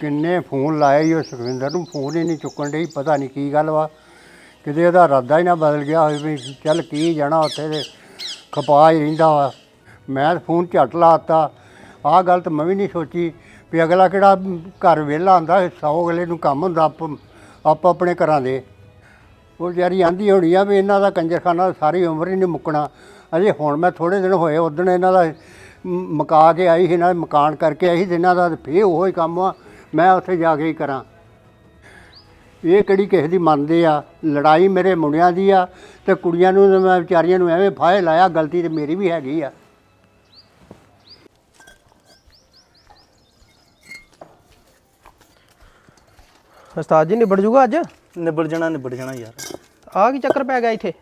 ਕਿੰਨੇ ਫੋਨ ਲਾਏ ਈ ਉਹ ਸੁਖਵਿੰਦਰ ਨੂੰ, ਫੋਨ ਹੀ ਨਹੀਂ ਚੁੱਕਣ ਡਈ, ਪਤਾ ਨਹੀਂ ਕੀ ਗੱਲ ਵਾ। ਕਿਤੇ ਉਹਦਾ ਇਰਾਦਾ ਹੀ ਨਾ ਬਦਲ ਗਿਆ ਹੋਵੇ ਵੀ ਚੱਲ ਕੀ ਜਾਣਾ ਉੱਥੇ ਤੇ ਖਪਾ ਹੀ ਰਹਿੰਦਾ ਵਾ। ਮੈਂ ਤਾਂ ਫੋਨ ਝੱਟ ਲਾਤਾ। ਆਹ ਗੱਲ ਤਾਂ ਮੈਂ ਵੀ ਨਹੀਂ ਸੋਚੀ ਵੀ ਅਗਲਾ ਕਿਹੜਾ ਘਰ ਵਿਹਲਾ ਹੁੰਦਾ, ਸੌ ਅਗਲੇ ਨੂੰ ਕੰਮ ਹੁੰਦਾ ਆਪ ਆਪਣੇ ਘਰਾਂ ਦੇ। ਉਹ ਵਿਚਾਰੀ ਆਂਦੀ ਹੋਣੀ ਆ ਵੀ ਇਹਨਾਂ ਦਾ ਕੰਜਰਖਾਨਾ ਸਾਰੀ ਉਮਰ ਹੀ ਨਹੀਂ ਮੁੱਕਣਾ। ਅਜੇ ਹੁਣ ਮੈਂ ਥੋੜੇ ਦਿਨ ਹੋਏ ਉਦੋਂ ਇਹਨਾਂ ਦਾ ਮਕਾ ਕੇ ਆਈ ਸੀ ਇਹਨਾਂ ਦੇ ਮਕਾਨ ਕਰਕੇ ਆਈ ਸੀ ਇਹਨਾਂ ਦਾ ਫੇਰ ਉਹੀ ਕੰਮ ਆ। ਮੈਂ ਉੱਥੇ ਜਾ ਕੇ ਹੀ ਕਰਾਂ। ਇਹ ਕਿਹੜੀ ਕਿਸੇ ਦੀ ਮੰਨਦੇ ਆ? ਲੜਾਈ ਮੇਰੇ ਮੁੰਡਿਆਂ ਦੀ ਆ ਤੇ ਕੁੜੀਆਂ ਨੂੰ ਤਾਂ ਮੈਂ ਵਿਚਾਰੀਆਂ ਨੂੰ ਐਵੇਂ ਫਾਹੇ ਲਾਇਆ ਗਲਤੀ ਤੇ ਮੇਰੀ ਵੀ ਹੈਗੀ ਆ। ਉਸਤਾਦ ਜੀ ਨਿਬੜ ਜੂਗਾ ਅੱਜ? ਨਿਬੜ ਜਾਣਾ ਨਿਬੜ ਜਾਣਾ ਯਾਰ। ਆ ਕੀ ਚੱਕਰ ਪੈ ਗਿਆ ਇੱਥੇ?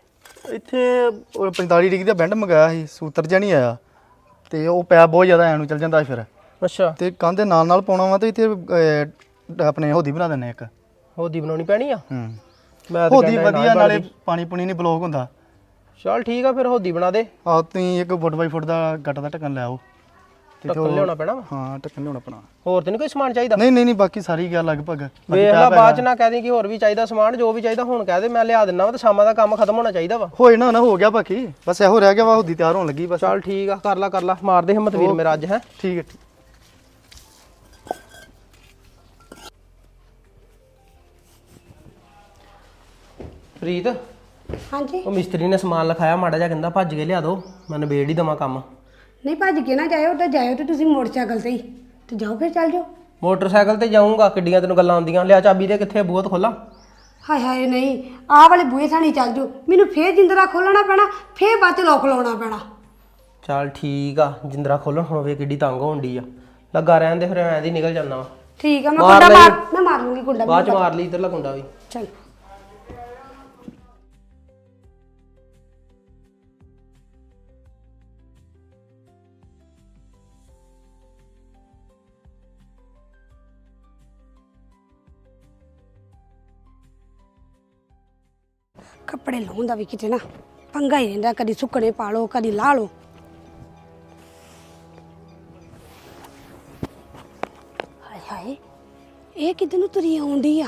ਇੱਥੇ ਉਹ 45 ਡਿਗਰੀ ਦਾ ਬੈਂਡ ਮੰਗਾਇਆ ਸੀ ਸੂਤਰ ਜਿਹਾ ਨਹੀਂ ਆਇਆ। ਤੇ ਉਹ ਪਿਆ ਬਹੁਤ ਜ਼ਿਆਦਾ ਐ ਨੂੰ ਚੱਲ ਜਾਂਦਾ ਫਿਰ। ਅੱਛਾ। ਤੇ ਕੰਧ ਦੇ ਨਾਲ ਨਾਲ ਪਾਉਣਾ ਵਾ ਤੇ ਇੱਥੇ ਅਹ, ਆਪਣੇ ਹੋਦੀ ਬਣਾ ਦਿੰਨੇ ਇੱਕ। ਹੋਦੀ ਬਣਾਉਣੀ ਪੈਣੀ ਆ? ਹੂੰ। ਮੈਂ ਤਾਂ ਹੋਦੀ ਕਹਿੰਦਾ ਨਾ ਵਧੀਆ ਹੀ ਨਾਲੇ ਬਣਦੀ। ਪਾਣੀ ਪੁਣੀ ਨਹੀਂ ਬਲੋਕ ਹੁੰਦਾ। ਚੱਲ ਠੀਕ ਆ ਫਿਰ ਹੋਦੀ ਬਣਾ ਦੇ। ਆ ਤੁਸੀਂ ਇੱਕ ਫੁੱਟ ਬਾਈ ਫੁੱਟ ਦਾ ਗੱਟ ਦਾ ਢੱਕਣ ਲੈ ਆਓ। ਢੱਕਣ ਉਹ- ਲਿਆਉਣਾ ਪੈਣਾ ਵਾ? ਹਾਂ ਢੱਕਣ ਲਿਆਉਣਾ ਪੈਣਾ। ਹੋਰ ਤੇ ਨਹੀਂ ਕੋਈ ਸਮਾਨ ਚਾਹੀਦਾ? ਨਹੀਂ ਨਹੀਂ ਨਹੀਂ ਬਾਕੀ ਸਾਰੀ ਗਿਆ ਲਗਭਗ ਬਾਕੀ ਵੇਖ ਪਿਆ ਲਾ ਪਿਆ ਬਾਅਦ ਚ ਨਾ ਕਹਿ ਦੀ ਕਿ ਹੋਰ ਵੀ ਚਾਹੀਦਾ ਸਮਾਨ ਜੋ ਵੀ ਚਾਹੀਦਾ ਹੁਣ ਕਹਿ ਦੇ ਮੈਂ ਲਿਆ ਦਿੰਨਾ ਵਾ ਤੇ ਸ਼ਾਮਾਂ ਦਾ ਕੰਮ ਖਤਮ ਹੋਣਾ ਚਾਹੀਦਾ ਵਾ। ਹੋਏ ਨਾ ਨਾ ਹੋ ਗਿਆ ਬਾਕੀ। ਬਸ ਇਹੋ ਰਹਿ ਗਿਆ ਵਾ ਹੋਦੀ ਤਿਆਰ ਹੋਣ ਲੱਗੀ ਬਸ। ਚੱਲ ਠੀਕ ਆ ਕਰ ਲਾ ਕਰ ਲਾ ਮਾਰ ਦੇ ਹਿੰਮਤ ਵੀਰ ਮੇਰਾ ਅੱਜ ਹੈ। ਠੀਕ ਹੈ ਠੀਕ। ਪ੍ਰੀਤ ਹਾਂਜੀ। ਉਹ ਮਿਸਤਰੀ ਨੇ ਸਮਾਨ ਲਿਖਾਇਆ ਮਾੜਾ ਜਿਹਾ ਕਹਿੰਦਾ ਭੱਜ ਕੇ ਲਿਆ ਦੋ ਮੈਂ ਨਿਬੇੜ ਹੀ ਦਵਾਂ ਕੰਮ। ਨਹੀਂ ਭੱਜ ਕੇ ਨਾ ਜਾਇਓ ਤਾਂ ਜਾਇਓ ਤੇ ਤੁਸੀਂ ਮੋਟਰਸਾਈਕਲ ਤੇ ਹੀ ਤੇ ਜਾਓ ਫਿਰ ਚੱਲ ਜਾਓ। ਮੋਟਰਸਾਈਕਲ ਤੇ ਜਾਊਂਗਾ ਕਿੱਡੀਆਂ ਤੈਨੂੰ ਗੱਲਾਂ ਆਉਂਦੀਆਂ। ਲਿਆ ਚਾਬੀ ਦੇ ਕਿੱਥੇ ਬੂਹਤ ਖੋਲਾ ਹਾਏ ਹਾਏ ਨਹੀਂ ਆਹ ਵਾਲੇ ਬੂਹੇ ਥਾਣੀ ਚੱਲ ਜਾਓ। ਮੈਨੂੰ ਫੇਰ ਜਿੰਦਰਾ ਖੋਲਣਾ ਪੈਣਾ ਫੇਰ ਬਾਅਦ ਚ ਲੋਕ ਲਾਉਣਾ ਪੈਣਾ। ਚੱਲ ਠੀਕ ਆ ਜਿੰਦਰਾ ਖੋਲਣ ਹੁਣ ਵੇ ਕਿੱਡੀ ਤੰਗ ਹੋਣ ਡਈ ਆ। ਲੱਗਾ ਰਹਿਣ ਦੇ ਫਿਰ ਐਂ ਦੀ ਨਿਕਲ ਜਾਣਾ ਵਾ। ਠੀਕ ਆ ਮੈਂ ਮਾਰ ਕੁੰਡਾ ਲਈ। ਮਾਰ ਮੈਂ ਮਾਰ ਲੂੰਗੀ ਕੁੰਡਾ ਬਾਅਦ ਚ ਮਾਰ ਲਈ ਇਧਰਲਾ ਕੁੰਡਾ ਵੀ। ਚਲ। ਕੱਪੜੇ ਲਾਉਣ ਦਾ ਵੀ ਕਿਤੇ ਨਾ ਪੰਗਾ ਹੀ ਰਹਿੰਦਾ, ਕਦੀ ਸੁੱਕਣੇ ਪਾ ਲਓ, ਕਦੀ ਲਾ ਲਓ। ਹਾਏ ਹਾਏ, ਇਹ ਕਿੱਧਰ ਨੂੰ ਤੁਰੀ ਆਉਂਦੀ ਆ?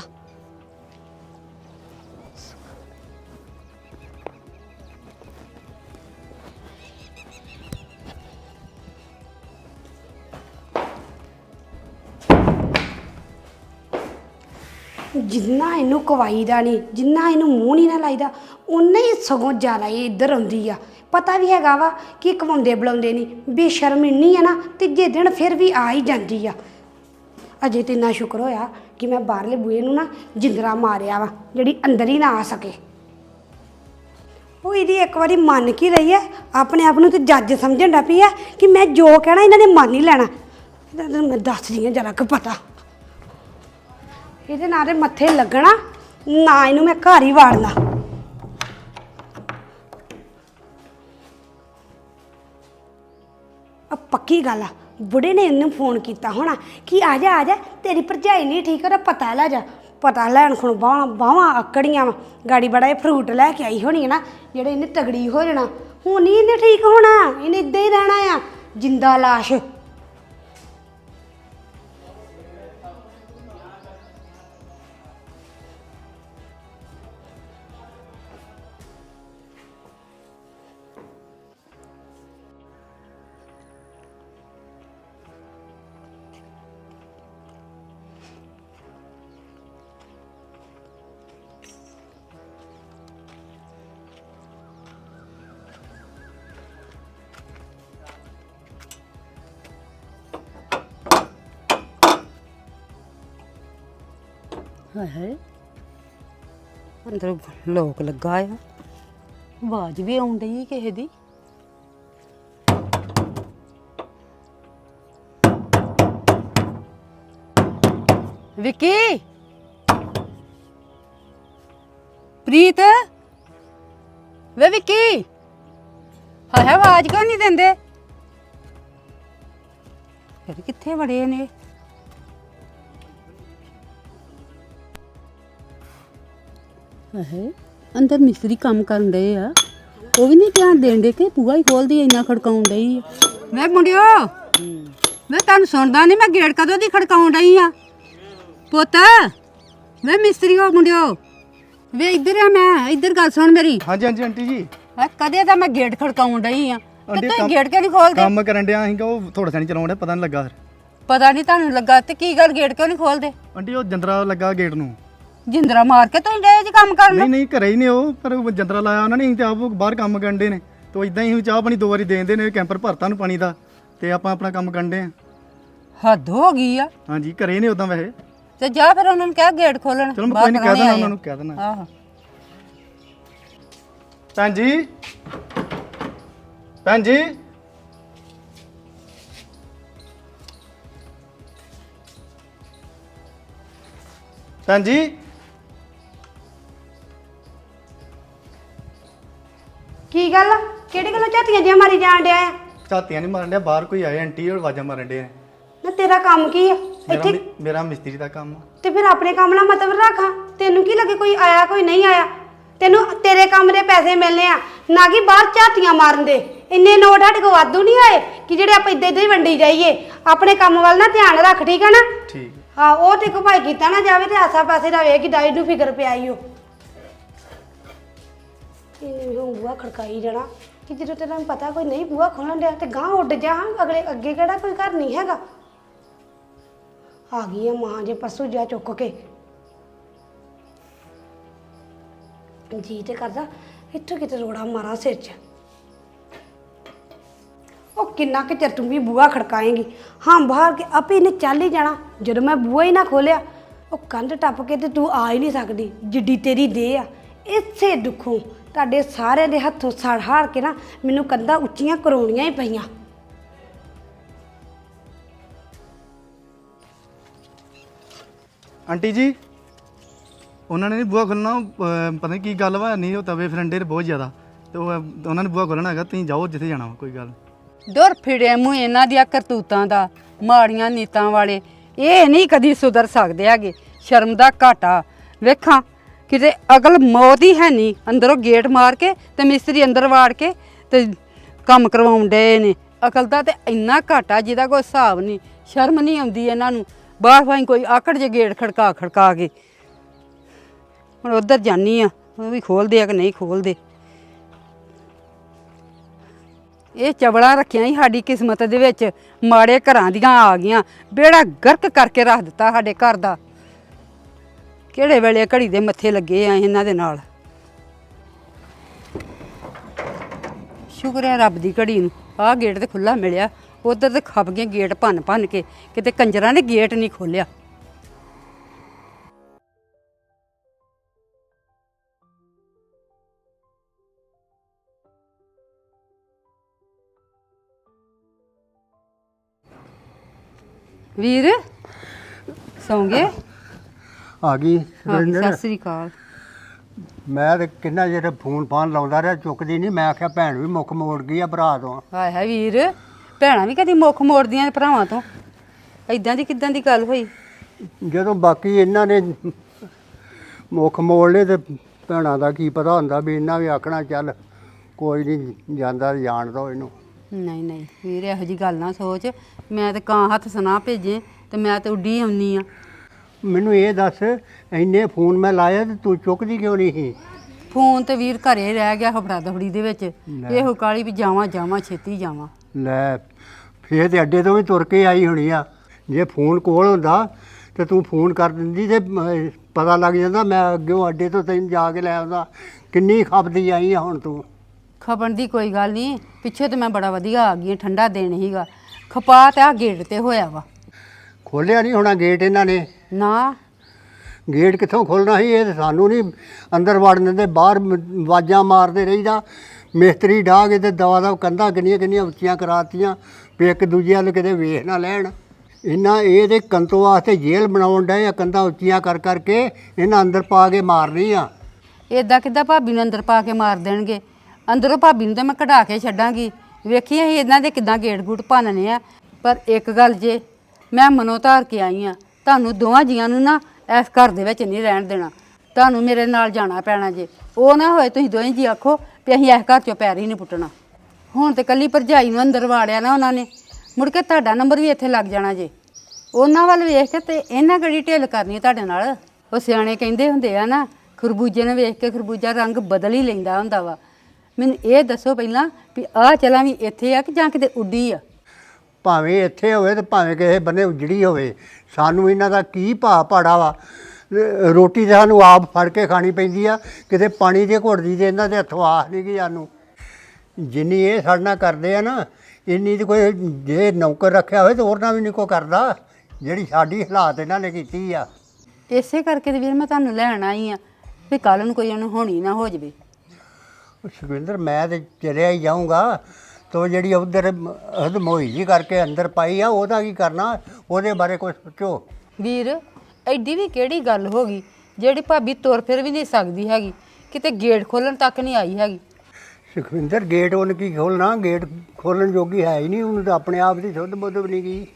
ਜਿੰਨਾ ਇਹਨੂੰ ਕਵਾਈਦਾ ਨਹੀਂ ਜਿੰਨਾ ਇਹਨੂੰ ਮੂੰਹ ਨਹੀਂ ਨਾ ਲਾਈਦਾ ਉਨਾ ਹੀ ਸਗੋਂ ਜ਼ਿਆਦਾ ਇਹ ਇੱਧਰ ਆਉਂਦੀ ਆ। ਪਤਾ ਵੀ ਹੈਗਾ ਵਾ ਕਿ ਕਵਾਉਂਦੇ ਬੁਲਾਉਂਦੇ ਨਹੀਂ ਬੇਸ਼ਰਮ ਇੰਨੀ ਆ ਨਾ, ਤੀਜੇ ਦਿਨ ਫਿਰ ਵੀ ਆ ਹੀ ਜਾਂਦੀ ਆ। ਅਜੇ ਤੇ ਇੰਨਾ ਸ਼ੁਕਰ ਹੋਇਆ ਕਿ ਮੈਂ ਬਾਹਰਲੇ ਬੂਏ ਨੂੰ ਨਾ ਜਿੰਦਰਾ ਮਾਰਿਆ ਵਾ, ਜਿਹੜੀ ਅੰਦਰ ਹੀ ਨਾ ਆ ਸਕੇ। ਉਹ ਇਹਦੀ ਇੱਕ ਵਾਰੀ ਮੰਨ ਕੀ ਰਹੀ ਹੈ ਆਪਣੇ ਆਪ ਨੂੰ ਤੇ ਜੱਜ ਸਮਝਣ ਦਾ ਪਈ ਆ ਕਿ ਮੈਂ ਜੋ ਕਹਿਣਾ, ਇਹਨਾਂ ਨੇ ਮੰਨ ਹੀ ਲੈਣਾ। ਇਹਦਾ ਤੈਨੂੰ ਮੈਂ ਦੱਸਦੀ ਹਾਂ ਜਰਾ ਕੁ ਪਤਾ। ਇਹਦੇ ਨਾਲ ਦੇ ਮੱਥੇ ਲੱਗਣਾ, ਨਾ ਇਹਨੂੰ ਮੈਂ ਘਰ ਹੀ ਵਾੜਨਾ। ਆ ਪੱਕੀ ਗੱਲ ਆ ਬੁੜੇ ਨੇ ਇਹਨੂੰ ਫੋਨ ਕੀਤਾ ਹੋਣਾ ਕਿ ਆ ਜਾ ਆ ਜਾ, ਤੇਰੀ ਭਰਜਾਈ ਨਹੀਂ ਠੀਕ, ਉਹਦਾ ਪਤਾ ਲੈ ਜਾ। ਪਤਾ ਲੈਣ ਖੁਣ ਬਾਹਾਂ ਬਾਹਾਂ ਆਕੜੀਆਂ ਵਾ, ਗਾੜੀ ਬੜਾ ਇਹ ਫਰੂਟ ਲੈ ਕੇ ਆਈ ਹੋਣੀ ਹੈ ਨਾ, ਜਿਹੜੇ ਇਹਨੇ ਤਗੜੀ ਹੋ ਜਾਣਾ। ਹੁਣ ਨਹੀਂ ਇਹਨੇ ਠੀਕ ਹੋਣਾ, ਇਹਨੇ ਇਦਾਂ ਹੀ ਰਹਿਣਾ ਆ, ਜਿੰਦਾ ਲਾਸ਼। ਹਾਏ ਹਾਏ ਅੰਦਰ ਲੋਕ ਲੱਗਾ ਆ। ਆਵਾਜ਼ ਵੀ ਆਉਣ ਡਈ ਕਿਸੇ ਦੀ। ਵਿੱਕੀ! ਪ੍ਰੀਤ! ਵੇ ਵਿੱਕੀ! ਹਾਏ ਹਾਏ, ਆਵਾਜ਼ ਕਿਉਂ ਨਹੀਂ ਦਿੰਦੇ? ਇਹ ਕਿੱਥੇ ਵੜੇ ਨੇ? ਹੈ ਅੰਦਰ ਮਿਸਤਰੀ ਕੰਮ ਕਰਨ ਡਏ ਆ। ਉਹ ਵੀ ਨਹੀਂ ਧਿਆਨ ਦੇਣ ਦੇ ਕਿ ਪੂਆ ਹੀ ਖੋਲਦੀ ਐ, ਇੰਨਾ ਖੜਕਾਉਣ ਡਈ ਆ ਵੇ ਮੁੰਡਿਓ ਵੇ ਤੁਹਾਨੂੰ ਸੁਣਦਾ ਨਹੀਂ ਮੈਂ ਗੇਟ ਕਦੋਂ ਦੀ ਖੜਕਾਉਣ ਡਈ ਆ? ਪੁੱਤ ਵੇ ਮਿਸਤਰੀ ਹੋ ਮੁੰਡਿਓ ਵੇ ਇੱਧਰ ਆ ਮੈਂ ਇੱਧਰ ਗੱਲ ਸੁਣ ਮੇਰੀ। ਹਾਂਜੀ ਹਾਂਜੀ ਆਂਟੀ ਜੀ। ਹੈਂ, ਕਦੇ ਤਾਂ ਮੈਂ ਗੇਟ ਖੜਕਾਉਣ ਡਈ ਆ? ਤੇ ਆਂਟੀ, ਤੁਸੀਂ ਕੰਮ- ਗੇਟ ਕਿਉਂ ਨਹੀਂ ਖੋਲਦੇ? ਕੰਮ ਕਰਨ ਡਿਆ ਸੀਗਾ ਉਹ ਥੋੜਾ ਸਾਨੀ ਚਲਾਉਣ ਡਿਆ ਪਤਾ ਨਹੀਂ ਲੱਗਾ ਫਿਰ। ਪਤਾ ਨਹੀਂ ਤੁਹਾਨੂੰ ਲੱਗਾ ਤੇ ਕੀ ਗੱਲ ਗੇਟ ਕਿਉਂ ਨਹੀਂ ਖੋਲਦੇ? ਆਂਟੀ ਉਹ ਜੰਦਰਾ ਲੱਗਾ ਗੇਟ ਨੂੰ। ਜਿੰਦਰਾ ਮਾਰ ਕੇ ਤੁਸੀਂ ਡੇ ਜੀ ਕੰਮ ਕਰਨ ਨਹੀਂ ਨਹੀਂ ਘਰੇ ਹੀ ਨੇ ਉਹ ਪਰ ਉਹ ਜੰਦਰਾ ਲਾਇਆ ਉਹਨਾਂ ਨੇ ਅਸੀਂ ਤੇ ਆਪ ਬਾਹਰ ਕੰਮ ਕਰਦੇ ਨੇ। ਤੇ ਇਦਾਂ ਹੀ ਚਾਹ ਪਾਣੀ ਦੋ ਵਾਰੀ ਦਿੰਦੇ ਨੇ ਕੈਂਪਰ ਭਰਤਾ ਨੂੰ ਪਾਣੀ ਦਾ ਤੇ ਆਪਾਂ ਆਪਣਾ ਕੰਮ ਕਰਦੇ ਆ। ਹੱਦ ਹੋ ਗਈ ਆ। ਹਾਂਜੀ ਘਰੇ ਨੇ ਉਦਾਂ ਵੈਸੇ। ਤੇ ਜਾ ਫਿਰ ਉਹਨਾਂ ਨੂੰ ਕਹਿ ਗੇਟ ਖੋਲਣ ਚਲੋ ਮੈਂ ਕੋਈ ਨਹੀਂ ਕਹਿ ਦੇਣਾ ਉਹਨਾਂ ਨੂੰ ਕਹਿ ਦੇਣਾ ਆਹੋ। ਭੈਣ ਜੀ। ਭੈਣ ਜੀ। ਭੈਣ ਜੀ। ਕੀ ਗੱਲ ਆ? ਕਿਹੜੀ ਗੱਲੋਂ ਝਾਤੀਆਂ ਜਿਹਾ ਮਾਰੀ ਜਾਣ ਡਿਆ ਆ? ਝਾਤੀਆਂ ਨਹੀਂ ਮਾਰਨ ਡਿਆ ਬਾਹਰ ਕੋਈ ਆਏ ਆਂਟੀ ਔਰ ਆਵਾਜ਼ਾਂ ਮਾਰਨ ਡੇ ਨੇ ਤੇਰਾ ਕੰਮ ਕੀ ਆ? ਮੇਰਾ ਇੱਥੇ ਮਿ- ਮੇਰਾ ਮਿਸਤਰੀ ਦਾ ਕੰਮ ਆ। ਤੇ ਫਿਰ ਆਪਣੇ ਕੰਮ ਨਾਲ ਮਤਲਬ ਰੱਖਾਂ। ਤੈਨੂੰ ਕੀ ਲੱਗੇ ਕੋਈ ਆਇਆ ਕੋਈ ਨਹੀਂ ਆਇਆ? ਤੈਨੂੰ ਤੇਰੇ ਕੰਮ ਦੇ ਪੈਸੇ ਮਿਲਨੇ ਆ ਨਾ ਕਿ ਬਾਹਰ ਝਾਤੀਆਂ ਮਾਰਨ ਦੇ। ਇੰਨੇ ਨੋਟ ਸਾਡੇ ਕੋਲ ਵਾਧੂ ਨਹੀਂ ਆਏ ਕਿ ਜਿਹੜੇ ਆਪਾਂ ਇਦਾਂ ਇਦਾਂ ਹੀ ਵੰਡੀ ਜਾਈਏ। ਆਪਣੇ ਕੰਮ ਵੱਲ ਨਾ ਧਿਆਨ ਰੱਖ ਠੀਕ ਹੈ ਨਾ? ਠੀਕ। ਹਾਂ ਉਹ ਤੇ ਕੋ ਭਾਈ ਕੀਤਾ ਨਾ ਜਾਵੇ ਤੇ ਆਸਾ ਪਾਸੇ ਦਾ ਵੇਖ ਕਿ ਡਾਈ ਨੂੰ ਫਿਕਰ ਪਿਆ ਈ ਇਹਨੇ ਹੁਣ ਬੂਆ ਖੜਕਾਈ ਜਾਣਾ। ਕਿ ਜਦੋਂ ਤੈਨੂੰ ਪਤਾ ਕੋਈ ਨਹੀਂ, ਬੂਹਾ ਖੋਲਣ ਡਿਆ ਤੇ ਗਾਂ ਉੱਡ ਜਾ ਹਾਂ, ਅਗਲੇ ਅੱਗੇ ਕਿਹੜਾ ਕੋਈ ਘਰ ਨਹੀਂ ਹੈਗਾ। ਆ ਗਈ ਆ ਮਾਂ ਜੇ ਪਰਸੋਂ ਜਾ ਚੁੱਕ ਕੇ। ਜੀ ਤੇ ਕਰਦਾ, ਇੱਥੋਂ ਕਿਤੇ ਰੋੜਾ ਮਾਰਾਂ ਸਿਰ 'ਚ। ਉਹ ਕਿੰਨਾ ਕਿ ਚਿਰ ਤੂੰ ਵੀ ਬੂਹਾ ਖੜਕਾਏਂਗੀ। ਹਾਂ, ਬਾਹਰ ਕੇ ਆਪੇ ਇਹਨੇ ਚੱਲ ਹੀ ਜਾਣਾ, ਜਦੋਂ ਮੈਂ ਬੂਹਾ ਹੀ ਨਾ ਖੋਲਿਆ। ਉਹ ਕੰਧ ਟੱਪ ਕੇ ਤੇ ਤੂੰ ਆ ਹੀ ਨਹੀਂ ਸਕਦੀ, ਜਿੱਡੀ ਤੇਰੀ ਦੇ ਆ, ਇਸੇ ਦੁੱਖੋਂ। ਤੁਹਾਡੇ ਸਾਰਿਆਂ ਦੇ ਹੱਥੋਂ ਸੜ ਹਾਰ ਕੇ ਨਾ ਮੈਨੂੰ ਕੰਧਾਂ ਉੱਚੀਆਂ ਕਰਾਉਣੀਆਂ ਹੀ ਪਈਆਂ। ਆਂਟੀ ਜੀ ਉਹਨਾਂ ਨੇ ਨਹੀਂ ਬੂਹਾ ਖੋਲਣਾ? ਪਤਾ ਨਹੀਂ ਕੀ ਗੱਲ ਵਾ ਨਹੀਂ ਉਹ ਤਵੇ ਫਰੰਡੇ ਬਹੁਤ ਜ਼ਿਆਦਾ। ਤੇ ਉਹ ਅਹ, ਉਹਨਾਂ ਨੇ ਬੂਹਾ ਖੋਲਣਾ ਹੈਗਾ ਤੁਸੀਂ ਜਾਓ ਜਿੱਥੇ ਜਾਣਾ ਵਾ ਕੋਈ ਗੱਲ ਦੁਰ ਫਿੜੇ ਮੂੰਹ ਇਹਨਾਂ ਦੀਆਂ ਕਰਤੂਤਾਂ ਦਾ ਮਾੜੀਆਂ ਨੀਤਾਂ ਵਾਲੇ। ਇਹ ਨਹੀਂ ਕਦੀ ਸੁਧਰ ਸਕਦੇ ਹੈਗੇ ਸ਼ਰਮ ਦਾ ਘਾਟਾ। ਵੇਖਾਂ ਕਿਤੇ ਅਗਲ ਮੌਤ ਹੀ ਹੈ ਨਹੀਂ। ਅੰਦਰੋਂ ਗੇਟ ਮਾਰ ਕੇ ਤੇ ਮਿਸਤਰੀ ਅੰਦਰ ਵਾੜ ਕੇ ਤੇ ਕੰਮ ਕਰਵਾਉਣ ਡਏ ਨੇ। ਅਕਲ ਦਾ ਤੇ ਇੰਨਾ ਘਾਟਾ ਜਿਹਦਾ ਕੋਈ ਹਿਸਾਬ ਨਹੀਂ। ਸ਼ਰਮ ਨਹੀਂ ਆਉਂਦੀ ਇਹਨਾਂ ਨੂੰ। ਬਾਹਰ ਭਾਈ ਕੋਈ ਆਕੜ ਜੇ ਗੇਟ ਖੜਕਾ ਖੜਕਾ ਕੇ। ਹੁਣ ਉਧਰ ਜਾਨੀ ਆ। ਉਹ ਵੀ ਖੋਲਦੇ ਆ ਕਿ ਨਹੀਂ ਖੋਲਦੇ? ਇਹ ਚਵੜਾ ਰੱਖਿਆ ਹੀ ਸਾਡੀ ਕਿਸਮਤ ਦੇ ਵਿੱਚ। ਮਾੜੇ ਘਰਾਂ ਦੀਆਂ ਆ ਗਈਆਂ। ਬੇੜਾ ਗਰਕ ਕਰਕੇ ਰੱਖ ਦਿੱਤਾ ਸਾਡੇ ਘਰ ਦਾ। ਕਿਹੜੇ ਵੇਲੇ ਘੜੀ ਦੇ ਮੱਥੇ ਲੱਗੇ ਆ ਇਹਨਾਂ ਦੇ ਨਾਲ? ਸ਼ੁਕਰ ਹੈ ਰੱਬ ਦੀ ਘੜੀ ਨੂੰ। ਆਹ ਗੇਟ ਤੇ ਖੁੱਲਾ ਮਿਲਿਆ। ਉਧਰ ਤੇ ਖੱਪ ਗਏ ਗੇਟ ਭੰਨ ਭੰਨ ਕੇ। ਕਿਤੇ ਕੰਜਰਾਂ ਨੇ ਗੇਟ ਨਹੀਂ ਖੋਲਿਆ ਵੀਰ ਸੌਂਗੇ ਆ ਗਈ ਸੁਰਿੰਦਰ ਸਤਿ ਸ੍ਰੀ ਅਕਾਲ। ਮੈਂ ਤੇ ਕਿੰਨਾ ਜਿਹੜਾ ਫੋਨ ਫਾਨ ਲਾਉਂਦਾ ਰਿਹਾ ਚੁੱਕਦੀ ਨਹੀਂ ਮੈਂ ਆਖਿਆ ਭੈਣ ਵੀ ਮੁੱਖ ਮੋੜ ਗਈ ਆ ਭਰਾ ਤੋਂ। ਹਾਏ ਹਾਏ ਵੀਰ ਭੈਣਾਂ ਵੀ ਕਦੀ ਮੁੱਖ ਮੋੜਦੀਆਂ ਨੇ ਭਰਾਵਾਂ ਤੋਂ। ਐਦਾਂ ਦੀ ਕਿਦਾਂ ਦੀ ਗੱਲ ਹੋਈ? ਜਦੋਂ ਬਾਕੀ ਇਹਨਾਂ ਨੇ ਮੁੱਖ ਮੋੜ ਲਏ ਤੇ ਭੈਣਾਂ ਦਾ ਕੀ ਪਤਾ ਹੁੰਦਾ ਵੀ ਇਹਨਾਂ ਵੀ ਆਖਣਾ ਚੱਲ ਕੋਈ ਨਹੀਂ ਜਾਂਦਾ ਜਾਣ ਦੋ ਇਹਨੂੰ। ਨਹੀਂ ਨਹੀਂ ਵੀਰ ਇਹੋ ਜੀ ਗੱਲ ਨਾ ਸੋਚ। ਮੈਂ ਤੇ ਕਾਂ ਹੱਥ ਸੁਣਾ ਭੇਜੇ ਤੇ ਮੈਂ ਤੇ ਉੱਡੀ ਆਉਣੀ ਆ। ਮੈਨੂੰ ਇਹ ਦੱਸ ਇੰਨੇ ਫੋਨ ਮੈਂ ਲਾਇਆ ਤੇ ਤੂੰ ਚੁੱਕਦੀ ਕਿਉਂ ਨਹੀਂ ਸੀ? ਫੋਨ ਤੇ ਵੀਰ ਘਰੇ ਰਹਿ ਗਿਆ ਹਫੜਾ ਦਫੜੀ ਦੇ ਵਿੱਚ। ਇਹੋ ਕਾਲੀ ਵੀ ਜਾਵਾਂ ਜਾਵਾਂ ਛੇਤੀ ਜਾਵਾਂ। ਲੈ ਫੇਰ ਤੇ ਅੱਡੇ ਤੋਂ ਵੀ ਤੁਰ ਕੇ ਆਈ ਹੋਣੀ ਆ। ਜੇ ਫੋਨ ਕੋਲ ਹੁੰਦਾ ਤੇ ਤੂੰ ਫੋਨ ਕਰ ਦਿੰਦੀ ਤੇ ਮ- ਪਤਾ ਲੱਗ ਜਾਂਦਾ ਮੈਂ ਅੱਗਿਓਂ ਅੱਡੇ ਤੋਂ ਤੈਨੂੰ ਜਾ ਕੇ ਲੈ ਆਉਂਦਾ। ਕਿੰਨੀ ਖਪਦੀ ਆਈ ਆ ਹੁਣ ਤੂੰ। ਖਪਣ ਦੀ ਕੋਈ ਗੱਲ ਨਹੀਂ ਪਿੱਛੇ ਤੇ ਮੈਂ ਬੜਾ ਵਧੀਆ ਆ ਗਈ ਹਾਂ, ਠੰਡਾ ਦੇਣ ਹੀਗਾ ਖਪਾ ਤੇ ਆ ਗੇਟ ਤੇ ਹੋਇਆ ਵਾ। ਖੋਲਿਆ ਨਹੀਂ ਹੋਣਾ ਗੇਟ ਇਹਨਾਂ ਨੇ। ਨਾ। ਗੇਟ ਕਿੱਥੋਂ ਖੋਲਣਾ ਸੀ? ਇਹ ਤਾਂ ਸਾਨੂੰ ਨਹੀਂ ਅੰਦਰ ਵੜਨ ਦਿੰਦੇ ਬਾਹਰ ਮ- ਆਵਾਜ਼ਾਂ ਮਾਰਦੇ ਰਹੀਦਾ। ਮਿਸਤਰੀ ਢਾਹ ਕੇ ਤੇ ਦਵਾ ਦਵ ਕੰਧਾਂ ਕਿੰਨੀਆਂ ਕਿੰਨੀਆਂ ਉੱਚੀਆਂ ਕਰਾਤੀਆਂ ਵੀ ਇੱਕ ਦੂਜੇ ਵੱਲ ਕਿਤੇ ਵੇਖ ਨਾ ਲੈਣ। ਇਹਨਾਂ ਇਹ ਤੇ ਕੰਤੋ ਵਾਸਤੇ ਜੇਲ੍ਹ ਬਣਾਉਣ ਡਏ ਆ ਕੰਧਾਂ ਉੱਚੀਆਂ ਕਰ ਕਰਕੇ ਇਹਨਾਂ ਅੰਦਰ ਪਾ ਕੇ ਮਾਰਨੀ ਆ ਏਦਾਂ ਕਿੱਦਾਂ ਭਾਬੀ ਨੂੰ ਅੰਦਰ ਪਾ ਕੇ ਮਾਰ ਦੇਣਗੇ? ਅੰਦਰੋਂ ਭਾਬੀ ਨੂੰ ਤਾਂ ਮੈਂ ਕਢਾ ਕੇ ਛੱਡਾਂਗੀ। ਵੇਖੀ ਅਸੀਂ ਇਹਨਾਂ ਦੇ ਕਿੱਦਾਂ ਗੇਟ ਗੂਟ ਭੰਨਣੇ ਆ। ਪਰ ਇੱਕ ਗੱਲ ਜੇ ਮੈਂ ਮਨੋਂ ਧਾਰ ਕੇ ਆਈ ਆ। ਤੁਹਾਨੂੰ ਦੋਵਾਂ ਜੀਆਂ ਨੂੰ ਨਾ ਇਸ ਘਰ ਦੇ ਵਿੱਚ ਨਹੀਂ ਰਹਿਣ ਦੇਣਾ। ਤੁਹਾਨੂੰ ਮੇਰੇ ਨਾਲ ਜਾਣਾ ਪੈਣਾ ਜੇ। ਉਹ ਨਾ ਹੋਏ ਤੁਸੀਂ ਦੋਵੇਂ ਜੀ ਆਖੋ ਵੀ ਅਸੀਂ ਇਸ ਘਰ ਚੋਂ ਪੈਰ ਹੀ ਨਹੀਂ ਪੁੱਟਣਾ। ਹੁਣ ਤੇ ਕੱਲੀ ਭਰਜਾਈ ਨੂੰ ਅੰਦਰ ਵਾੜਿਆ ਨਾ ਉਹਨਾਂ ਨੇ। ਮੁੜ ਕੇ ਤੁਹਾਡਾ ਨੰਬਰ ਵੀ ਇੱਥੇ ਲੱਗ ਜਾਣਾ ਜੇ। ਉਹਨਾਂ ਵੱਲ ਵੇਖ ਕੇ ਤੇ ਇਹਨਾਂ ਕਿਹੜੀ ਢਿੱਲ ਕਰਨੀ ਹੈ ਤੁਹਾਡੇ ਨਾਲ? ਉਹ ਸਿਆਣੇ ਕਹਿੰਦੇ ਹੁੰਦੇ ਆ ਨਾ, ਖਰਬੂਜੇ ਨੂੰ ਵੇਖ ਕੇ ਖਰਬੂਜਾ ਰੰਗ ਬਦਲ ਹੀ ਲੈਂਦਾ ਹੁੰਦਾ ਵਾ। ਮੈਨੂੰ ਇਹ ਦੱਸੋ ਪਹਿਲਾਂ ਵੀ ਆਹ ਚਲਾ ਵੀ ਇੱਥੇ ਆ ਕਿ ਜਾਂ ਕਿਤੇ ਉੱਡੀ ਆ? ਭਾਵੇਂ ਇੱਥੇ ਹੋਵੇ ਤੇ ਭਾਵੇਂ ਕਿਸੇ ਬੰਨੇ ਉਜੜੀ ਹੋਵੇ ਸਾਨੂੰ ਇਹਨਾਂ ਦਾ ਕੀ ਭਾ ਪਾੜਾ ਵਾ? ਰੋਟੀ ਤਾਂ ਸਾਨੂੰ ਆਪ ਫੜ ਕੇ ਖਾਣੀ ਪੈਂਦੀ ਆ ਕਿਤੇ ਪਾਣੀ ਦੇ ਘੁੱਟਦੀ ਤੇ ਇਹਨਾਂ ਦੇ ਹੱਥੋਂ ਆਸ ਨਹੀਂ ਗਈ ਸਾਨੂੰ। ਜਿੰਨੀ ਇਹ ਸਾਡੇ ਨਾਲ ਕਰਦੇ ਆ ਨਾ ਇੰਨੀ ਤੇ ਕੋਈ ਜੇ ਨੌਕਰ ਰੱਖਿਆ ਹੋਵੇ ਤਾਂ ਨਾਲ ਵੀ ਨਹੀਂ ਕੋ ਕਰਦਾ ਜਿਹੜੀ ਸਾਡੀ ਹਾਲਾਤ ਇਹਨਾਂ ਨੇ ਕੀਤੀ ਆ। ਇਸੇ ਕਰਕੇ ਤੇ ਵੀਰ ਮੈਂ ਤੁਹਾਨੂੰ ਲੈਣ ਆਈ ਆ ਵੀ ਕੱਲ ਨੂੰ ਕੋਈ ਉਹਨੂੰ ਹੋਣੀ ਨਾ ਹੋ ਜਵੇ। ਸੁਖਵਿੰਦਰ ਮੈਂ ਤੇ ਚਲਿਆ ਹੀ ਜਾਊਂਗਾ। ਤੋ ਜਿਹੜੀ ਉਧਰ ਹਦਮੋਈ ਜੀ ਕਰਕੇ ਅੰਦਰ ਪਾਈ ਆ ਉਹਦਾ ਕੀ ਕਰਨਾ? ਉਹਦੇ ਬਾਰੇ ਕੁਝ ਸੋਚੋ। ਵੀਰ ਐਡੀ ਵੀ ਕਿਹੜੀ ਗੱਲ ਹੋ ਗਈ ਜਿਹੜੀ ਭਾਬੀ ਤੁਰ ਫਿਰ ਵੀ ਨਹੀਂ ਸਕਦੀ ਹੈਗੀ ਕਿਤੇ ਗੇਟ ਖੋਲਣ ਤੱਕ ਨਹੀਂ ਆਈ ਹੈਗੀ। ਸੁਖਵਿੰਦਰ ਗੇਟ ਉਹਨੇ ਕੀ ਖੋਲਣਾ? ਗੇਟ ਖੋਲਣ ਜੋਗੀ ਹੈ ਹੀ ਨਹੀਂ ਉਹਨੂੰ ਤਾਂ ਆਪਣੇ ਆਪ ਦੀ ਸੁੱਧ ਬੁੱਧ ਵੀ ਨਹੀਂ ਗਈ।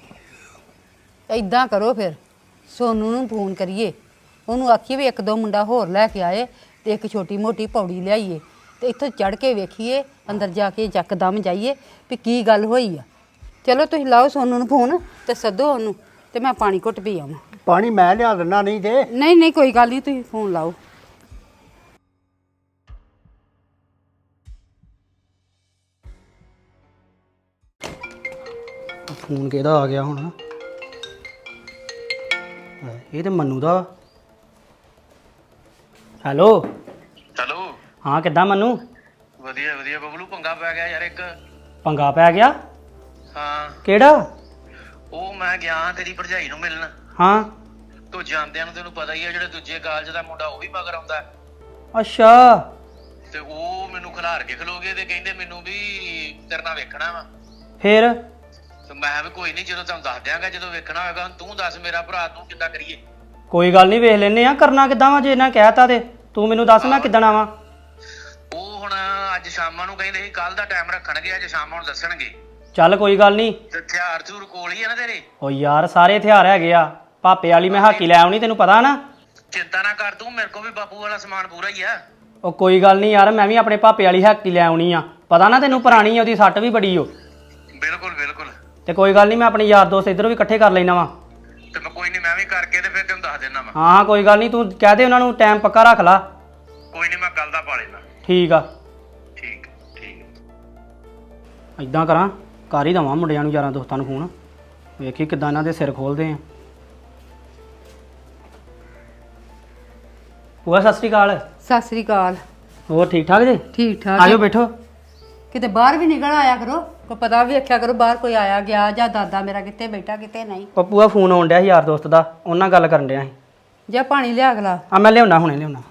ਐਦਾਂ ਕਰੋ ਫਿਰ ਸੋਨੂ ਨੂੰ ਫੋਨ ਕਰੀਏ। ਉਹਨੂੰ ਆਖੀਏ ਵੀ ਇੱਕ ਦੋ ਮੁੰਡਾ ਹੋਰ ਲੈ ਕੇ ਆਏ ਤੇ ਇੱਕ ਛੋਟੀ ਮੋਟੀ ਪੌੜੀ ਲਿਆਈਏ ਤੇ ਇੱਥੋਂ ਚੜ ਕੇ ਵੇਖੀਏ ਅੰਦਰ ਜਾ ਕੇ ਯਕਦਮ ਜਾਈਏ ਵੀ ਕੀ ਗੱਲ ਹੋਈ ਆ। ਚਲੋ ਤੁਸੀਂ ਲਾਓ ਸੋਨੂ ਨੂੰ ਫੋਨ ਤੇ ਸੱਦੋ ਉਹਨੂੰ ਤੇ ਮੈਂ ਪਾਣੀ ਘੁੱਟ ਪੀ ਆਵਾਂ। ਪਾਣੀ ਮੈਂ ਲਿਆ ਦਿੰਦਾ ਨਹੀਂ ਤੇ। ਨਹੀਂ ਨਹੀਂ ਕੋਈ ਗੱਲ ਨਹੀਂ ਤੁਸੀਂ ਫੋਨ ਲਾਓ। ਫੋਨ ਕਿਹਦਾ ਆ ਗਿਆ ਹੁਣ? ਇਹ ਤੇ ਮੰਨੂ ਦਾ। ਹੈਲੋ? ਹਾਂ ਕਿੱਦਾਂ ਮੰਨੂ? ਵਧੀਆ ਵਧੀਆ। ਬਬਲੂ ਪੰਗਾ ਪੈ ਗਿਆ ਯਾਰ ਇੱਕ। ਪੰਗਾ ਪੈ ਗਿਆ? ਹਾਂ। ਕਿਹੜਾ? ਉਹ ਮੈਂ ਗਿਆ ਤੇਰੀ ਭਰਜਾਈ ਨੂੰ ਮਿਲਣ। ਹਾਂ। ਤੂੰ ਜਾਂਦਿਆਂ ਨੂੰ ਤੈਨੂੰ ਪਤਾ ਹੀ ਹੈ ਜਿਹੜੇ ਦੂਜੇ ਕਾਲਜ ਦਾ ਮੁੰਡਾ ਉਹ ਵੀ ਮਗਰ ਆਉਂਦਾ। ਹੈ। ਅੱਛਾ। ਤੇ ਉਹ ਮੈਨੂੰ ਖਿਲਾਰ ਕੇ ਖਲੋਗੇ ਤੇ ਕਹਿੰਦੇ ਮੈਨੂੰ ਵੀ ਤੇਰੇ ਨਾਲ ਵੇਖਣਾ ਵਾ। ਫੇਰ? ਤੇ ਮੈਂ ਕਿਹਾ ਵੀ ਕੋਈ ਨਹੀਂ ਜਦੋਂ ਤੁਹਾਨੂੰ ਦੱਸ ਦਿਆਂਗਾ ਜਦੋਂ ਵੇਖਣਾ ਹੋਏਗਾ ਹੁਣ ਤੂੰ ਦੱਸ ਮੇਰਾ ਭਰਾ ਤੂੰ ਕਿੱਦਾਂ ਕਰੀਏ? ਕੋਈ ਗੱਲ ਨਹੀਂ ਵੇਖ ਲੈਨੇ ਆ ਕਰਨਾ ਕਿੱਦਾਂ ਵਾ? ਜੇ ਇਹਨਾਂ ਕਹਿਤਾ ਤੇ ਤੂੰ ਮੈਨੂੰ ਦੱਸ ਮੈਂ ਕਿੱਦਣ ਆਵਾਂ? ਅੱਜ ਸ਼ਾਮਾਂ ਨੂੰ ਕਹਿੰਦੇ ਸੀ ਕੱਲ ਦਾ ਟਾਈਮ ਰੱਖਣਗੇ ਅੱਜ ਸ਼ਾਮਾਂ ਨੂੰ ਦੱਸਣਗੇ। ਚੱਲ ਕੋਈ ਗੱਲ ਨਹੀਂ। ਤੇ ਹਥਿਆਰ ਥੂਰ ਕੋਲ ਹੀ ਆ ਨਾ ਤੇਰੇ? ਓ ਯਾਰ ਸਾਰੇ ਹਥਿਆਰ ਹੈਗੇ ਆ। ਪਾਪੇ ਵਾਲੀ ਮੈਂ ਹਾਕੀ ਲੈ ਆਉਣੀ ਤੈਨੂੰ ਪਤਾ ਨਾ? ਚਿੰਤਾ ਨਾ ਕਰ ਤੂੰ ਮੇਰੇ ਕੋਲ ਵੀ ਬਾਪੂ ਵਾਲਾ ਸਮਾਨ ਪੂਰਾ ਹੀ ਆ। ਉਹ ਕੋਈ ਗੱਲ ਨਹੀਂ ਯਾਰ ਮੈਂ ਵੀ ਆਪਣੇ ਪਾਪੇ ਵਾਲੀ ਹਾਕੀ ਲੈ ਆਉਣੀ ਆ। ਪਤਾ ਨਾ ਤੈਨੂੰ ਪੁਰਾਣੀ ਆ ਉਹਦੀ ਸੱਟ ਵੀ ਬੜੀ ਓ। ਬਿਲਕੁਲ ਬਿਲਕੁਲ। ਤੇ ਕੋਈ ਗੱਲ ਨਹੀਂ ਮੈਂ ਆਪਣੇ ਯਾਰ ਦੋਸਤ ਇਧਰੋਂ ਵੀ ਇਕੱਠੇ ਕਰ ਲੈਣਾ ਵਾ। ਤੇ ਮੈਂ ਕੋਈ ਨਹੀਂ ਮੈਂ ਵੀ ਕਰਕੇ ਤੇ ਫਿਰ ਤੈਨੂੰ ਦੱਸ ਦਿੰਦਾ ਵਾ। ਹਾਂ ਕੋਈ ਗੱਲ ਨਹੀਂ ਤੂੰ ਕਹਿ ਦੇ ਉਹਨਾਂ ਨੂੰ ਟਾਈਮ ਪੱਕਾ ਰੱਖ ਲਾ। ਕੋਈ ਨਹੀਂ ਮੈਂ ਗੱਲ ਦਾ ਪਾ ਲੈਣਾ ਠੀਕ ਆ। ਇਦਾਂ ਕਰਾਂ ਕਰ ਹੀ ਦਵਾਂ ਮੁੰਡਿਆਂ ਨੂੰ ਯਾਰਾਂ ਦੋਸਤਾਂ ਨੂੰ ਫੋਨ। ਵੇਖੀ ਕਿੱਦਾਂ ਇਹਨਾਂ ਦੇ ਸਿਰ ਖੋਲਦੇ ਆ। ਭੂਆ ਸਤਿ ਸ੍ਰੀ ਅਕਾਲ। ਸਤਿ ਸ੍ਰੀ ਅਕਾਲ। ਹੋਰ ਠੀਕ ਠਾਕ ਜੀ? ਠੀਕ ਠਾਕ। ਆਜੋ ਬੈਠੋ। ਕਿਤੇ ਬਾਹਰ ਵੀ ਨਿਕਲ ਆਇਆ ਕਰੋ। ਕੋਈ ਪਤਾ ਵੀ ਰੱਖਿਆ ਕਰੋ ਬਾਹਰ ਕੋਈ ਆਇਆ ਗਿਆ ਜਾਂ ਦਾਦਾ ਮੇਰਾ ਕਿੱਥੇ ਬੈਠਾ ਕਿੱਥੇ ਨਹੀਂ। ਉਹ ਭੂਆ ਫੋਨ ਆਉਣ ਡਿਆ ਸੀ ਯਾਰ ਦੋਸਤ ਦਾ। ਉਹਨਾਂ ਨਾਲ ਗੱਲ ਕਰਨ ਡਿਆ ਸੀ। ਜਾਂ ਪਾਣੀ ਲਿਆ ਅਗਲਾ। ਆ ਮੈਂ ਲਿਆਉਣਾ ਹੁਣੇ ਲਿਆਉਣਾ।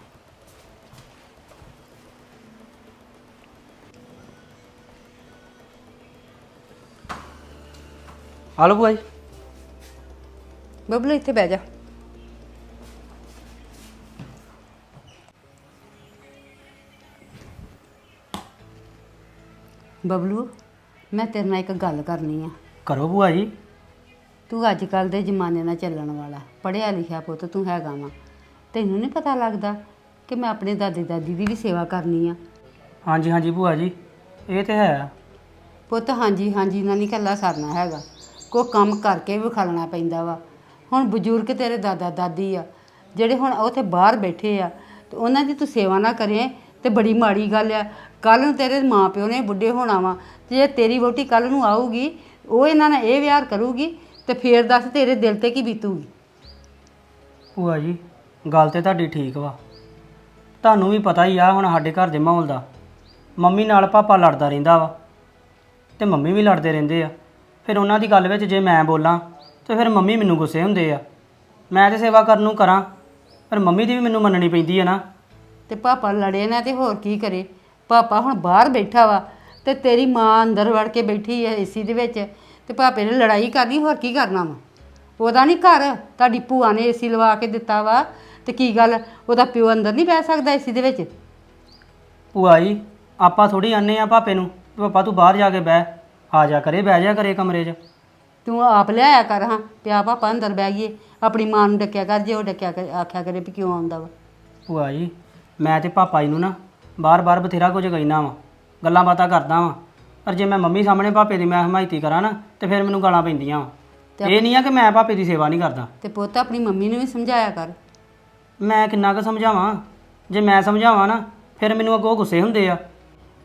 ਆਲੋ ਭੂਆ ਜੀ ਬਬਲੂ ਇੱਥੇ ਬਹਿ ਜਾ। ਬਬਲੂ ਮੈਂ ਤੇਰੇ ਨਾਲ ਇੱਕ ਗੱਲ ਕਰਨੀ ਆ। ਕਰੋ ਭੂਆ ਜੀ ਤੂੰ ਅੱਜ ਕੱਲ ਦੇ ਜ਼ਮਾਨੇ ਨਾਲ ਚੱਲਣ ਵਾਲਾ ਪੜ੍ਹਿਆ ਲਿਖਿਆ ਪੁੱਤ ਤੂੰ ਹੈਗਾ ਵਾ। ਤੈਨੂੰ ਨਹੀਂ ਪਤਾ ਲੱਗਦਾ ਕਿ ਮੈਂ ਆਪਣੇ ਦਾਦੀ ਦਾਦੀ ਦੀ ਵੀ ਸੇਵਾ ਕਰਨੀ ਆ। ਹਾਂਜੀ ਹਾਂਜੀ ਭੂਆ ਜੀ ਇਹ ਤੇ ਹੈ। ਪੁੱਤ ਹਾਂਜੀ ਹਾਂਜੀ ਨਾਲ ਨਹੀਂ ਕੱਲਾ ਸਰਨਾ ਹੈਗਾ। ਕੋ ਕੰਮ ਕਰਕੇ ਵਿਖਾਲਣਾ ਪੈਂਦਾ ਵਾ। ਹੁਣ ਬਜ਼ੁਰਗ ਤੇਰੇ ਦਾਦਾ, ਦਾਦੀ ਆ, ਜਿਹੜੇ ਹੁਣ ਉੱਥੇ ਬਾਹਰ ਬੈਠੇ ਆ, ਤੇ ਉਹਨਾਂ ਦੀ ਤੂੰ ਸੇਵਾ ਨਾ ਕਰੇ ਤੇ ਬੜੀ ਮਾੜੀ ਗੱਲ ਆ। ਕੱਲ ਨੂੰ ਤੇਰੇ ਮਾਪਿਓ ਨੇ ਬੁੱਢੇ ਹੋਣਾ ਵਾ, ਤੇ ਜੇ ਤੇਰੀ ਵੋਟੀ ਕੱਲ ਨੂੰ ਆਊਗੀ, ਉਹ ਇਹਨਾਂ ਨਾਲ ਇਹ ਵਿਹਾਰ ਕਰੂਗੀ ਤੇ ਫੇਰ ਦੱਸ ਤੇਰੇ ਦਿਲ ਤੇ ਕੀ ਬੀਤੂਗੀ। ਭੂਆ ਜੀ, ਗੱਲ ਤੇ ਤੁਹਾਡੀ ਠੀਕ ਵਾ। ਤੁਹਾਨੂੰ ਵੀ ਪਤਾ ਹੀ ਆ ਹੁਣ ਸਾਡੇ ਘਰ ਦੇ ਮਾਹੌਲ ਦਾ। ਮੰਮੀ ਨਾਲ ਪਾਪਾ ਲੜਦਾ ਰਹਿੰਦਾ ਵਾ, ਤੇ ਮੰਮੀ ਵੀ ਲੜਦੇ ਰਹਿੰਦੇ ਆ। ਫਿਰ ਉਹਨਾਂ ਦੀ ਗੱਲ ਵਿੱਚ ਜੇ ਮੈਂ ਬੋਲਾਂ ਤੇ ਫਿਰ ਮੰਮੀ ਮੈਨੂੰ ਗੁੱਸੇ ਹੁੰਦੇ ਆ। ਮੈਂ ਤੇ ਸੇਵਾ ਕਰਨ ਨੂੰ ਕਰਾਂ ਪਰ ਮੰਮੀ ਦੀ ਵੀ ਮੈਨੂੰ ਮੰਨਣੀ ਪੈਂਦੀ ਆ ਨਾ। ਤੇ ਪਾਪਾ ਲੜੇ ਨਾ ਤੇ ਹੋਰ ਕੀ ਕਰੇ? ਪਾਪਾ ਹੁਣ ਬਾਹਰ ਬੈਠਾ ਵਾ ਤੇ ਤੇਰੀ ਮਾਂ ਅੰਦਰ ਵੜ ਕੇ ਬੈਠੀ ਹੈ ਏਸੀ ਦੇ ਵਿੱਚ ਤੇ ਪਾਪੇ ਨੇ ਲੜਾਈ ਕਰਨੀ ਹੋਰ ਕੀ ਕਰਨਾ ਵਾ? ਉਹਦਾ ਨਹੀਂ ਘਰ ਤੁਹਾਡੀ ਭੂਆ ਨੇ ਏਸੀ ਲਵਾ ਕੇ ਦਿੱਤਾ ਵਾ ਤੇ ਕੀ ਗੱਲ ਉਹਦਾ ਪਿਓ ਅੰਦਰ ਨਹੀਂ ਬਹਿ ਸਕਦਾ ਏਸੀ ਦੇ ਵਿੱਚ? ਭੂਆ ਜੀ ਆਪਾਂ ਥੋੜੀ ਆਨੇ ਆ ਪਾਪੇ ਨੂੰ ਪਾਪਾ ਤੂੰ ਬਾਹਰ ਜਾ ਕੇ ਬਹਿ। ਆ ਜਾ ਕਰੇ ਬਹਿ ਜਾ ਕਰੇ ਕਮਰੇ 'ਚ। ਤੂੰ ਆਪ ਲਿਆਇਆ ਕਰ ਹਾਂ। ਪਿਆ ਪਾਪਾ ਅੰਦਰ ਬਹਿ ਗਏ ਆਪਣੀ ਮਾਂ ਨੂੰ ਡੱਕਿਆ ਕਰ ਜੇ ਉਹ ਡੱਕਿਆ ਕਰ ਆਖਿਆ ਕਰੇ ਵੀ ਕਿਉਂ ਆਉਂਦਾ ਵਾ। ਭੂਆ ਜੀ ਮੈਂ ਤੇ ਪਾਪਾ ਜੀ ਨੂੰ ਨਾ ਬਾਰ-ਬਾਰ ਬਥੇਰਾ ਕੁਝ ਕਹਿਣਾ ਵਾ। ਗੱਲਾਂ ਬਾਤਾਂ ਕਰਦਾ ਵਾਂ। ਪਰ ਜੇ ਮੈਂ ਮੰਮੀ ਸਾਹਮਣੇ ਪਾਪੇ ਦੀ ਮੈਂ ਹਮਾਇਤੀ ਕਰਾਂ ਨਾ ਤੇ ਫਿਰ ਮੈਨੂੰ ਗਾਲਾਂ ਪੈਂਦੀਆਂ ਵਾਂ। ਇਹ ਨਹੀਂ ਆ ਕਿ ਮੈਂ ਪਾਪੇ ਦੀ ਸੇਵਾ ਨਹੀਂ ਕਰਦਾ। ਤੇ ਪੁੱਤ ਆਪਣੀ ਮੰਮੀ ਨੂੰ ਵੀ ਸਮਝਾਇਆ ਕਰ। ਮੈਂ ਕਿੰਨਾ ਕੁ ਸਮਝਾਵਾਂ? ਜੇ ਮੈਂ ਸਮਝਾਵਾਂ ਨਾ ਫਿਰ ਮੈਨੂੰ ਅੱਗੋਂ ਗੁੱਸੇ ਹੁੰਦੇ ਆ।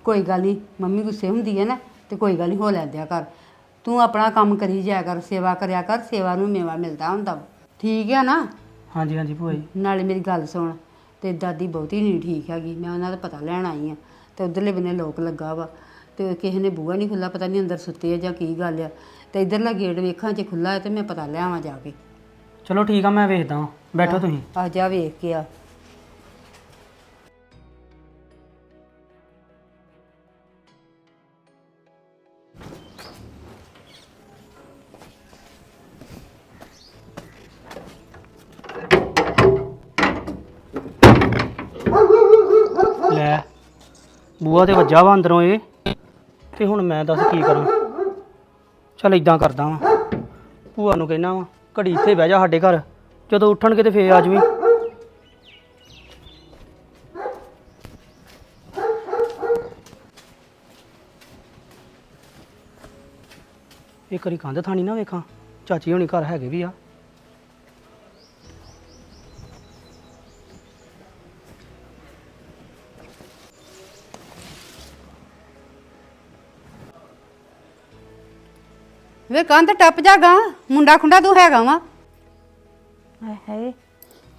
ਕੋਈ ਗੱਲ ਨਹੀਂ ਮੰਮੀ ਗੁੱਸੇ ਹੁੰਦੀ ਹੈ ਨਾ। ਤੇ ਕੋਈ ਗੱਲ ਨਹੀਂ ਹੋ ਲੈਂਦਿਆ ਕਰ। ਤੂੰ ਆਪਣਾ ਕੰਮ ਕਰੀ ਜਾਇਆ ਕਰ ਸੇਵਾ ਕਰਿਆ ਕਰ ਸੇਵਾ ਨੂੰ ਮੇਵਾ ਮਿਲਦਾ ਹੁੰਦਾ ਵਾ। ਠੀਕ ਹੈ ਨਾ? ਹਾਂਜੀ ਹਾਂਜੀ ਭੂਆ ਜੀ। ਨਾਲੇ ਮੇਰੀ ਗੱਲ ਸੁਣ ਤੇ ਦਾਦੀ ਬਹੁਤੀ ਨਹੀਂ ਠੀਕ ਹੈਗੀ ਮੈਂ ਉਹਨਾਂ ਦਾ ਪਤਾ ਲੈਣ ਆਈ ਆ ਤੇ ਉਧਰਲੇ ਬੰਨੇ ਲੋਕ ਲੱਗਾ ਵਾ ਤੇ ਕਿਸੇ ਨੇ ਬੂਹਾ ਨਹੀਂ ਖੁੱਲਾ ਪਤਾ ਨਹੀਂ ਅੰਦਰ ਸੁੱਤੇ ਆ ਜਾਂ ਕੀ ਗੱਲ ਆ ਤੇ ਇਧਰਲਾ ਗੇਟ ਵੇਖਾਂ ਜੇ ਖੁੱਲਾ ਹੈ ਤੇ ਮੈਂ ਪਤਾ ਲਿਆਵਾਂ ਜਾ ਕੇ। ਚਲੋ ਠੀਕ ਆ ਮੈਂ ਵੇਖਦਾ ਵਾਂ। ਬੈਠੋ ਤੁਸੀਂ। ਆ ਜਾ ਵੇਖ ਕੇ ਆ। ਬੂਆ ਤੇ ਵੱਜਾ ਵਾ ਅੰਦਰੋਂ ਇਹ। ਤੇ ਹੁਣ ਮੈਂ ਦੱਸ ਕੀ ਕਰਾਂ। ਚਲ ਇਦਾਂ ਕਰਦਾ ਵਾਂ। ਭੂਆ ਨੂੰ ਕਹਿਣਾ ਵਾਂ, ਘੜੀ ਇੱਥੇ ਬਹਿ ਜਾ ਸਾਡੇ ਘਰ। ਜਦੋਂ ਉੱਠਣਗੇ ਤੇ ਫੇਰ ਆ ਜਾਵੀਂ। ਇੱਕ ਵਾਰੀ ਕੰਧ ਥਾਣੀ ਨਾ ਵੇਖਾਂ। ਚਾਚੀ ਹੋਣੀ ਘਰ ਹੈਗੇ ਵੀ ਆ। ਵੇ ਕੰਧ ਟੱਪ ਜਾਗਾ ਮੁੰਡਾ ਖੁੰਡਾ ਤੂੰ ਹੈਗਾ ਵਾ। ਹਾਏ ਹਾਏ